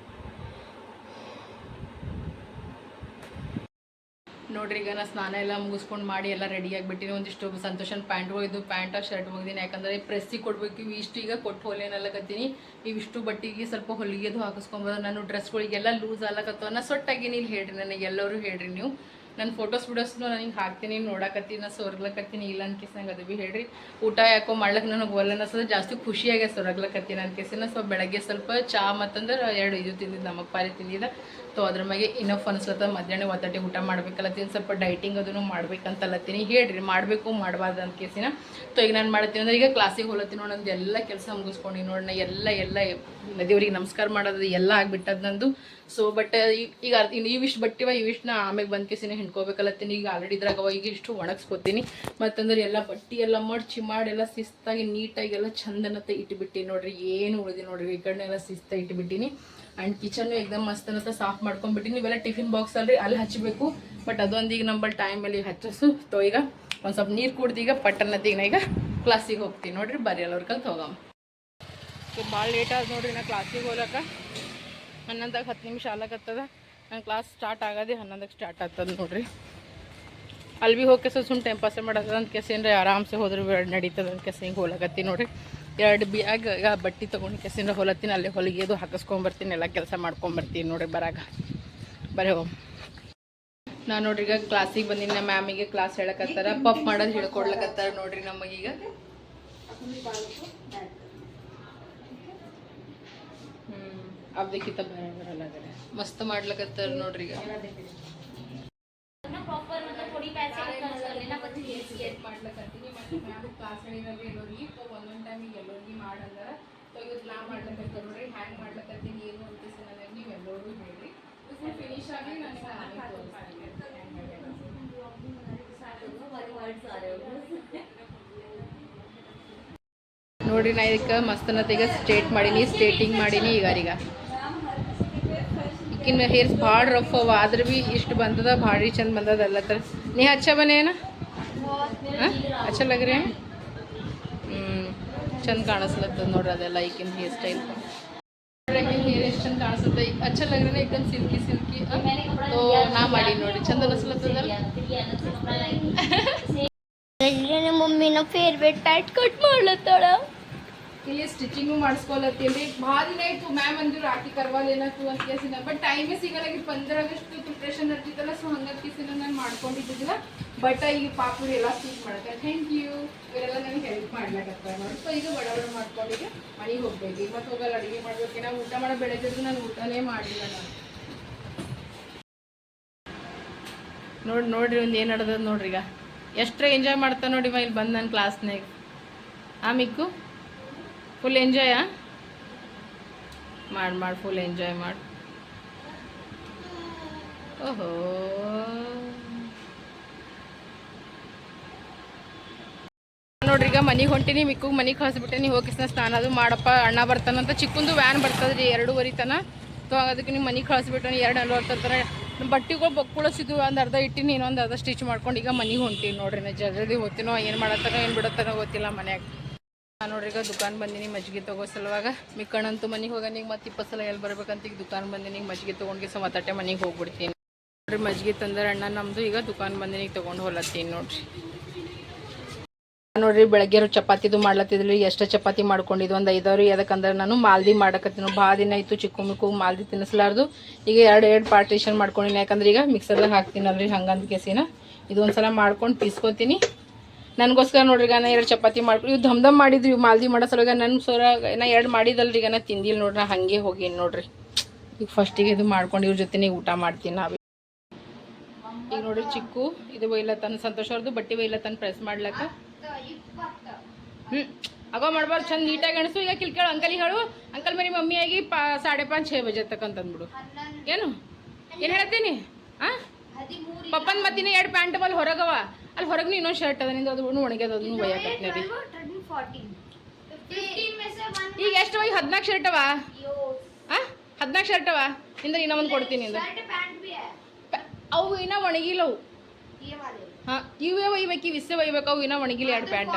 ನೋಡ್ರಿ, ಈಗ ನಾ ಸ್ನಾನ ಎಲ್ಲ ಮುಗಿಸ್ಕೊಂಡು ಮಾಡಿ ಎಲ್ಲ ರೆಡಿ ಆಗಿಬಿಟ್ಟಿನಿ. ಒಂದಿಷ್ಟು ಸಂತೋಷನ್ ಪ್ಯಾಂಟ್ಗಳು ಇದ್ದು ಪ್ಯಾಂಟ ಶರ್ಟ್ ಹೋಗಿದ್ದೀನಿ ಯಾಕಂದರೆ ಪ್ರೆಸ್ಸಿಗೆ ಕೊಡ್ಬೇಕು. ಇಷ್ಟು ಈಗ ಕೊಟ್ಟು ಹೊಲೇನಲ್ಲಕತ್ತೀನಿ ಇವಿಷ್ಟು ಬಟ್ಟಿಗೆ ಸ್ವಲ್ಪ ಹೊಲಿಗೆದು ಹಾಕಿಸ್ಕೊಂಬೋದು ನಾನು ಡ್ರೆಸ್ಗಳಿಗೆಲ್ಲ ಲೂಸ್ ಅಲ್ಲಕತ್ತವ ನಾ ಸೊಟ್ಟಾಗಿ ನೀನು ಹೇಳ್ರಿ. ನನಗೆ ಎಲ್ಲರೂ ಹೇಳ್ರಿ ನೀವು. ನನ್ನ ಫೋಟೋಸ್ ವಿಡಿಯೋಸ್ನು ನನಗೆ ಹಾಕ್ತೀನಿ. ನೋಡಕತ್ತೀನಿ. ನಾನು ಸೊರ್ಗ್ಲಕತ್ತೀನಿ. ಇಲ್ಲ ಅನ್ಕೇಸ್ ನಂಗೆ ಅದು ಭೀ ಹೇಳ್ರಿ. ಊಟ ಯಾಕೋ ಮಾಡ್ಲಕ್ಕೆ ನನಗೆ ಒಲ್ಲ ಅನ್ನಿಸೋದು ಜಾಸ್ತಿ ಖುಷಿಯಾಗೆ ಸೊರಗ್ಲಕತ್ತೀನಿ ಅನ್ಕೇಸಿನ ಸೊ ಬೆಳಗ್ಗೆ ಸ್ವಲ್ಪ ಚಾ ಮತ್ತಂದ್ರೆ ಎರಡು ಇದು ತಿಂದಿದ್ದು. ನಮಗೆ ಪಾರಿ ತಿಂದಿದ್ದ. ಸೊ ಅದ್ರ ಮ್ಯಾಗೆ ಇನಫ್ ಅನ್ಸ್ಲತ್ತ ಮಧ್ಯಾಹ್ನ ಒತ್ತಟ್ಟಿ ಊಟ ಮಾಡ್ಬೇಕಲ್ಲತ್ತೀನಿ ಸ್ವಲ್ಪ ಡೈಟಿಂಗ್ ಅದನ್ನು ಮಾಡ್ಬೇಕಂತಲ್ಲತ್ತೀನಿ ಹೇಳ್ರಿ, ಮಾಡಬೇಕು, ಮಾಡಬಾರ್ದು ಅಂತ ಕೇಸಿನ ಸೊ ಈಗ ನಾನು ಮಾಡ್ತೀನಿ ಅಂದ್ರೆ ಈಗ ಕ್ಲಾಸಿಗೆ ಹೋಲತ್ತೀನಿ ನೋಡಿ ನಂದು ಎಲ್ಲ ಕೆಲಸ ಮುಗಿಸ್ಕೊಂಡು ನೋಡಿ ನಾ ಎಲ್ಲ ಎಲ್ಲ ದೇವ್ರಿಗೆ ನಮಸ್ಕಾರ ಮಾಡೋದು ಎಲ್ಲ ಆಗ್ಬಿಟ್ಟದ ನಂದು. ಸೊ ಬಟ್ ಈಗ ಈ ವಿಶ್ ಬಟ್ಟಿವ ಈ ಇವಿಷ್ಟನ್ನ ಆಮೇಲೆ ಬಂದ ಕೇಸಿನ ಹಿಂಡ್ಕೋಬೇಕಲ್ಲತ್ತೀನಿ ಈಗ ಆಲ್ರೆಡಿ ಇದ್ರಾಗ ಈಗ ಇಷ್ಟು ಒಣಗಿಸ್ಕೊತೀನಿ. ಮತ್ತಂದ್ರೆ ಎಲ್ಲ ಬಟ್ಟಿ ಎಲ್ಲ ಮಡ್ಚಿ ಮಾಡಿ ಎಲ್ಲ ಶಿಸ್ತಾಗಿ ನೀಟಾಗಿ ಎಲ್ಲ ಚಂದನತ್ತ ಇಟ್ಬಿಟ್ಟಿನಿ ನೋಡ್ರಿ. ಏನು ಉಳಿದಿ ನೋಡ್ರಿ. ಈ ಕಡೆ ಎಲ್ಲ ಶಿಸ್ತಾಗಿ ಇಟ್ಬಿಟ್ಟಿನಿ. ಆ್ಯಂಡ್ ಕಿಚನ್ ಎಕ್ದಮ್ ಮಸ್ತ್ ಅನ್ನತ್ತ ಸಾಫ್ ಮಾಡ್ಕೊಂಡ್ಬಿಟ್ಟಿನಿ. ಇವೆಲ್ಲ ಟಿಫಿನ್ ಬಾಕ್ಸ್ ಅಲ್ರಿ ಅಲ್ಲಿ ಹಚ್ಚಬೇಕು ಬಟ್ ಅದೊಂದು ಈಗ ನಂಬಲ್ಲಿ ಟೈಮಲ್ಲಿ ಹಚ್ಚಸು. ತೋ ಈಗ ಒಂದು ಸ್ವಲ್ಪ ನೀರು ಕುಡ್ದು ಈಗ ನಾ ಈಗ ಕ್ಲಾಸಿಗೆ ಹೋಗ್ತೀನಿ. ನೋಡ್ರಿ, ಬರ್ರಿ ಎಲ್ಲರ ಕಲ್ತು ಹೋಗಮ್ಮ ಸೊ ಭಾಳ ಲೇಟ್ ಆದ ನೋಡ್ರಿ, ನಾ ಕ್ಲಾಸಿಗೆ ಹೋಗ್ಲಕ್ಕ ಹನ್ನೊಂದಾಗ ಹತ್ತು ನಿಮಿಷ ಆಗ್ಲಕತ್ತದ. ನನ್ನ ಕ್ಲಾಸ್ ಸ್ಟಾರ್ಟ್ ಆಗೋದೇ ಹನ್ನೊಂದಕ್ಕೆ ಸ್ಟಾರ್ಟ್ ಆಗ್ತದೆ ನೋಡ್ರಿ. ಅಲ್ಲಿ ಭೀ ಹೋಗಿ ಸುಮ್ಮನೆ ಟೈಮ್ ಪಾಸ್ ಮಾಡೋದು ಅಂತ ಕೆಸ ಏನ್ರಿ, ಆರಾಮ್ಸೆ ಹೋದ್ರೆ ನಡೀತದ. ಅಂತ ಕೆಸ ಹಿಂಗೆ ಹೋಗ್ಲಕತ್ತಿ ನೋಡ್ರಿ. ಎರಡು ಬಿಯಾಗ ಬಟ್ಟೆ ತೊಗೊಂಡು ಕೆಸಿಂದ ಹೊಲತ್ತೀನಿ, ಅಲ್ಲೇ ಹೊಲಿಗೆ ಅದು ಹಾಕಿಸ್ಕೊಂಬರ್ತೀನಿ ಎಲ್ಲ ಕೆಲಸ ಮಾಡ್ಕೊಂಬರ್ತೀನಿ ನೋಡಿ ಬರಾಗ. ಬರೀ ನಾನು ನೋಡ್ರಿ ಈಗ ಕ್ಲಾಸಿಗೆ ಬಂದಿನಿ ಮ್ಯಾಮಿಗೆ ಕ್ಲಾಸ್ ಹೇಳಕತ್ತಾರ ಪಪ್ ಮಾಡೋದು ಹೇಳ್ಕೊಡ್ಲಕತ್ತಾರ ನೋಡ್ರಿ ನಮಗೀಗ ಹ್ಮ್, ಅವ್ದಕ್ಕಿಂತ ಬರ ಬರಲ್ಲ ಮಸ್ತ್ ಮಾಡ್ಲಕತ್ತಾರ ನೋಡ್ರಿ ಈಗ. ಮಾಡ್ಲಕತ್ತೀನಿ ಹೇಳಿದಾಗ ಎಲ್ಲರಿಗೆ ಮಾಡಂದಾರ ಸೊ ಇವತ್ತು ನಾ ಮಾಡ್ಲಕ್ಕ ನೋಡ್ರಿ, ಹ್ಯಾಂಗ್ ಮಾಡ್ಲಕತ್ತೀನಿ ಏನು ಅಂತ ನನಗೆ ನೀವು ಎಲ್ಲರೂ ಹೇಳ್ರಿ. ಫುಲ್ ಫಿನಿಶ್ ಆಗಿ ನನಗೆ ನಾನೇ ನೋಡ್ರಿ ನಾ ಇದಕ್ಕೆ ಮಸ್ತನತೆಗೆ ಸ್ಟ್ರೇಟ್ ಮಾಡೀನಿ ಸ್ಟ್ರೇಟಿಂಗ್ ಮಾಡೀನಿ ಈಗ ಈಗ ಈಗಿನ ಹೇರ್ಸ್ ಭಾಳ ರಫ್ ಅವ, ಆದ್ರೆ ಭೀ ಇಷ್ಟು ಬಂದದ, ಭಾಳ ಚಂದ ಬಂದದ ಎಲ್ಲ ಥರ ನೀ ಹಚ್ಚ ಬನ್ನೇನ ಹಾಂ? ಅಚ್ಚ ಲಗ್ರಿ ಚಂದ ಕಾಣಿಸ್ಲತ್ತದ ನೋಡ್ರಿ ಅದೆಲ್ಲ ಈಗಿನ ಹೇರ್ ಸ್ಟೈಲ್ ಹೇರ್ ಎಷ್ಟು ಚಂದ ಕಾಣಿಸುತ್ತೆ ಅಚ್ಚ ಲಗ್ರಿನ ಏಕದಮ್ ಸಿಲ್ಕಿ ಸಿಲ್ಕಿ ತೋ, ನಾ ಮಾಡಿ ನೋಡಿ ಚಂದ ಅನಿಸ್ಲತ್ತದಲ್ಲ ಮಮ್ಮಿನ ಫೇವ್ರೇಟ್ ಪ್ಯಾಟ್ ಕಟ್ ಮಾಡ್ಲತ್ತಾಳ. ಇಲ್ಲಿ ಸ್ಟಿಚಿಂಗು ಮಾಡಿಸ್ಕೊಲತ್ತೀನಿ ಭಾಳ ದಿನ ಆಯ್ತು ಮ್ಯಾಮ್ ಅಂದ್ರು ರಾಕಿ ಕರ್ವಾಲ್ ಏನಾಯ್ತು ಅಂತ ಕೇಸಿನ ಬಟ್ ಟೈಮೇ ಸಿಗಲ್ಲ ಪಂದ್ರ ಆಗಸ್ಟ್ ಪ್ರಿಪ್ರೇಷನ್ ಇರ್ತಿತ್ತಲ್ಲ ಸೊ ಹಂಗಾಗಿ ಕೇಸಿನ ನಾನು ಮಾಡ್ಕೊಂಡಿದ್ದಿಲ್ಲ ಬಟ್ ಈಗ ಪಾಪು ಎಲ್ಲ ಸ್ಟಿಚ್ ಮಾಡಕ್ಕೆ ಥ್ಯಾಂಕ್ ಯು ಇವರೆಲ್ಲ ನನಗೆ ಹೆಲ್ಪ್ ಮಾಡ್ಲಾಕತ್ತ ನೋಡಿ ಸೊ ಈಗ ಬಡ ಬಡ ಮಾಡ್ಕೊಂಡಿಗೆ ಮನೆಗೆ ಹೋಗ್ಬೇಕು ಈಗ ಹೋಗಲ್ಲ ಅಡುಗೆ ಮಾಡ್ಬೇಕು ನಾವು ಊಟ ಮಾಡೋ ಬೆಳಗ್ಗೆ ನಾನು ಊಟನೇ ಮಾಡಿಲ್ಲ ನಾನು ನೋಡಿ ನೋಡ್ರಿ ಒಂದು ಏನು ನಡ್ದದ ನೋಡ್ರಿ ಈಗ ಎಷ್ಟರ ಎಂಜಾಯ್ ಮಾಡ್ತಾ ನೋಡಿ ಇಲ್ಲಿ ಬಂದು ನನ್ನ ಕ್ಲಾಸ್ನಾಗ ಆ, ಮಿಕ್ಕು? ಫುಲ್ ಎಂಜಾಯ ಮಾಡಿ ಮಾಡಿ ಫುಲ್ ಎಂಜಾಯ್ ಮಾಡಿ ಓಹೋ ನೋಡ್ರಿ, ಈಗ ಮನೆಗೆ ಹೊಂಟಿನಿ ಮಿಕ್ಕು ಮನೆಗೆ ಕಳಿಸ್ಬಿಟ್ಟೆ ಹೋಗಿ ಸ್ನಾನ ಅದು ಮಾಡಪ್ಪ, ಅಣ್ಣ ಬರ್ತಾನಂತ ಚಿಕ್ಕಂದು ವ್ಯಾನ್ ಬರ್ತದ್ರಿ ಎರಡೂವರೆ ತನ. ಸೊ ಅದಕ್ಕೆ ನೀವು ಮನೆಗೆ ಕಳಿಸ್ಬಿಟ್ಟು ಎರಡು ನಲ್ವತ್ತು ಥರ ಬಟ್ಟೆಗಳು ಬಕ್ಕುಳಿಸಿದ್ವು, ಒಂದು ಅರ್ಧ ಇಟ್ಟಿನಿ, ಇನ್ನೊಂದು ಅರ್ಧ ಸ್ಟಿಚ್ ಮಾಡ್ಕೊಂಡು ಈಗ ಮನೆಗೆ ಹೊಂಟೀನಿ ನೋಡ್ರಿ. ನಾ ಜಲ್ದಿ ಹೋಗ್ತೀನೋ, ಏನು ಮಾಡತ್ತಾನೋ, ಏನು ಬಿಡತ್ತಾನೋ ಗೊತ್ತಿಲ್ಲ ಮನ್ಯಾಗ. ನೋಡ್ರಿ, ಈಗ ದುಕಾನ್ ಬಂದಿನಿ, ಮಜ್ಜಿಗೆ ತಗೋ ಸಲುವಾಗ. ಮಿಕ್ಕಣ್ಣಂತೂ ಮನೆಗೆ ಹೋಗ ನೀವು ಮತ್ತೆ ಇಪ್ಪತ್ತು ಸಲ ಎಲ್ಲಿ ಬರ್ಬೇಕಂತ ಈಗ ದುಕಾನ್ ಬಂದಿನಿ ಮಜ್ಜಿಗೆ ತೊಗೊಂಡು ಸೊ ಮತ್ತಟ್ಟೆ ಮನೆಗೆ ಹೋಗ್ಬಿಡ್ತೀನಿ. ನೋಡ್ರಿ, ಮಜ್ಜಿಗೆ ತಂದ್ರೆ ಅಣ್ಣ ನಮ್ಮದು ಈಗ ದುಕಾನ್ ಬಂದಿನಿ ತೊಗೊಂಡು ಹೊಲತ್ತೀನಿ ನೋಡ್ರಿ. ನೋಡ್ರಿ ಬೆಳಗ್ಗೆ ಚಪಾತಿದು ಮಾಡ್ಲತ್ತಿದ್ರಿ ಎಷ್ಟು ಚಪಾತಿ ಮಾಡ್ಕೊಂಡಿದ್ವಿ, ಒಂದು ಐದವ್ರಿ ಅದಕ್ಕಂದ್ರೆ ನಾನು ಮಾಲ್ದಿ ಮಾಡಕತ್ತೀನಿ ಭಾಳ ದಿನ ಇತ್ತು ಚಿಕ್ಕ ಮಿಕ್ಕು ಮಾಲ್ದಿ ತಿನ್ನಿಸ್ಲಾರ್ದು. ಈಗ ಎರಡು ಎರಡು ಪಾರ್ಟಿಷನ್ ಮಾಡ್ಕೊಂಡಿನಿ, ಯಾಕಂದ್ರೆ ಈಗ ಮಿಕ್ಸರ್ದಾಗ ಹಾಕ್ತೀನಲ್ರಿ ಹಂಗಂತ ಕೇಸಿನ. ಇದು ಒಂದ್ಸಲ ಮಾಡ್ಕೊಂಡು ಪೀಸ್ಕೊತೀನಿ. ನನಗೋಸ್ಕರ ನೋಡ್ರಿ ಗಾನ ಎರಡು ಚಪಾತಿ ಮಾಡ್ಕೊಂಡು ಇವು ಧಮ್ ದಮ್ ಮಾಡಿದ್ರಿ ಇವು ಮಾಲ್ದಿ ಮಾಡೋ ಸಲುವಾಗ ನನ್ನ ಸೊರ ಏನ ಎರಡು ಮಾಡಿದಲ್ರಿ ಈಗ ನಾ ತಿಂದಿಲ್ಲ ನೋಡ್ರಿ, ನಾ ಹಾಗೆ ಹೋಗೀನಿ ನೋಡ್ರಿ. ಈಗ ಫಸ್ಟಿಗೆ ಇದು ಮಾಡ್ಕೊಂಡು ಇವ್ರ ಜೊತೆ ಊಟ ಮಾಡ್ತೀನಿ ನಾವು. ಈಗ ನೋಡ್ರಿ ಚಿಕ್ಕು, ಇದು ಒಯ್ಲ ತನ್ನ ಸಂತೋಷ ಅವ್ರದ್ದು ಬಟ್ಟೆ ತನ್ನ ಪ್ರೆಸ್ ಮಾಡ್ಲಕ್ಕ. ಹ್ಞೂ ಆಗೋ ಮಾಡ್ಬಾರ್ದು, ಚಂದ ನೀಟಾಗಿ ಅಣಿಸು ಈಗ ಕಿಲ್ಕೇಳು ಅಂಕಲ್ ಹೇಳು, ಅಂಕಲ್ ಮರಿ ಮಮ್ಮಿ ಆಗಿ ಪಾ ಸಾಡೆ ಪಾಂಚ್ ಛೇ ಬಜೆ ತಕ್ಕಂತಂದ್ಬಿಡು ಏನು? ಏನು ಹೇಳ್ತೀನಿ ಹಾಂ ಪಪ್ಪನ್ ಮತ್ತಿನ ಎರಡು ಪ್ಯಾಂಟ್ ಬಲ್ ಹೊರಗವ. ಅಲ್ಲಿ ಹೊರಗೆ ಇನ್ನೊಂದು ಶರ್ಟ್ ಅದ ನಿಂದು ಅದು ಒಣಗ್ಯದ ಅದನ್ನು ಈಗ ಎಷ್ಟು ಹೋಗಿ ಹದಿನಾಲ್ಕು ಶರ್ಟ್ ಅವ? ಹದಿನಾಲ್ಕು ಶರ್ಟ್ ಅವ? ಇಂದ ಇನ್ನ ಒಂದು ಕೊಡ್ತೀನಿ ಇಂದ ಅವು ಇನ್ನೂ ಒಣಗಿಲ್ಲವು. ಹಾಂ ಇವೇ ಒಯ್ಬೇಕು ಇವು ಇಸ್ಸೇ ಒಯ್ಬೇಕು ಅವು ಇನ್ನೂ ಒಣಗಿಲ್ಲ ಎರಡು ಪ್ಯಾಂಟ್.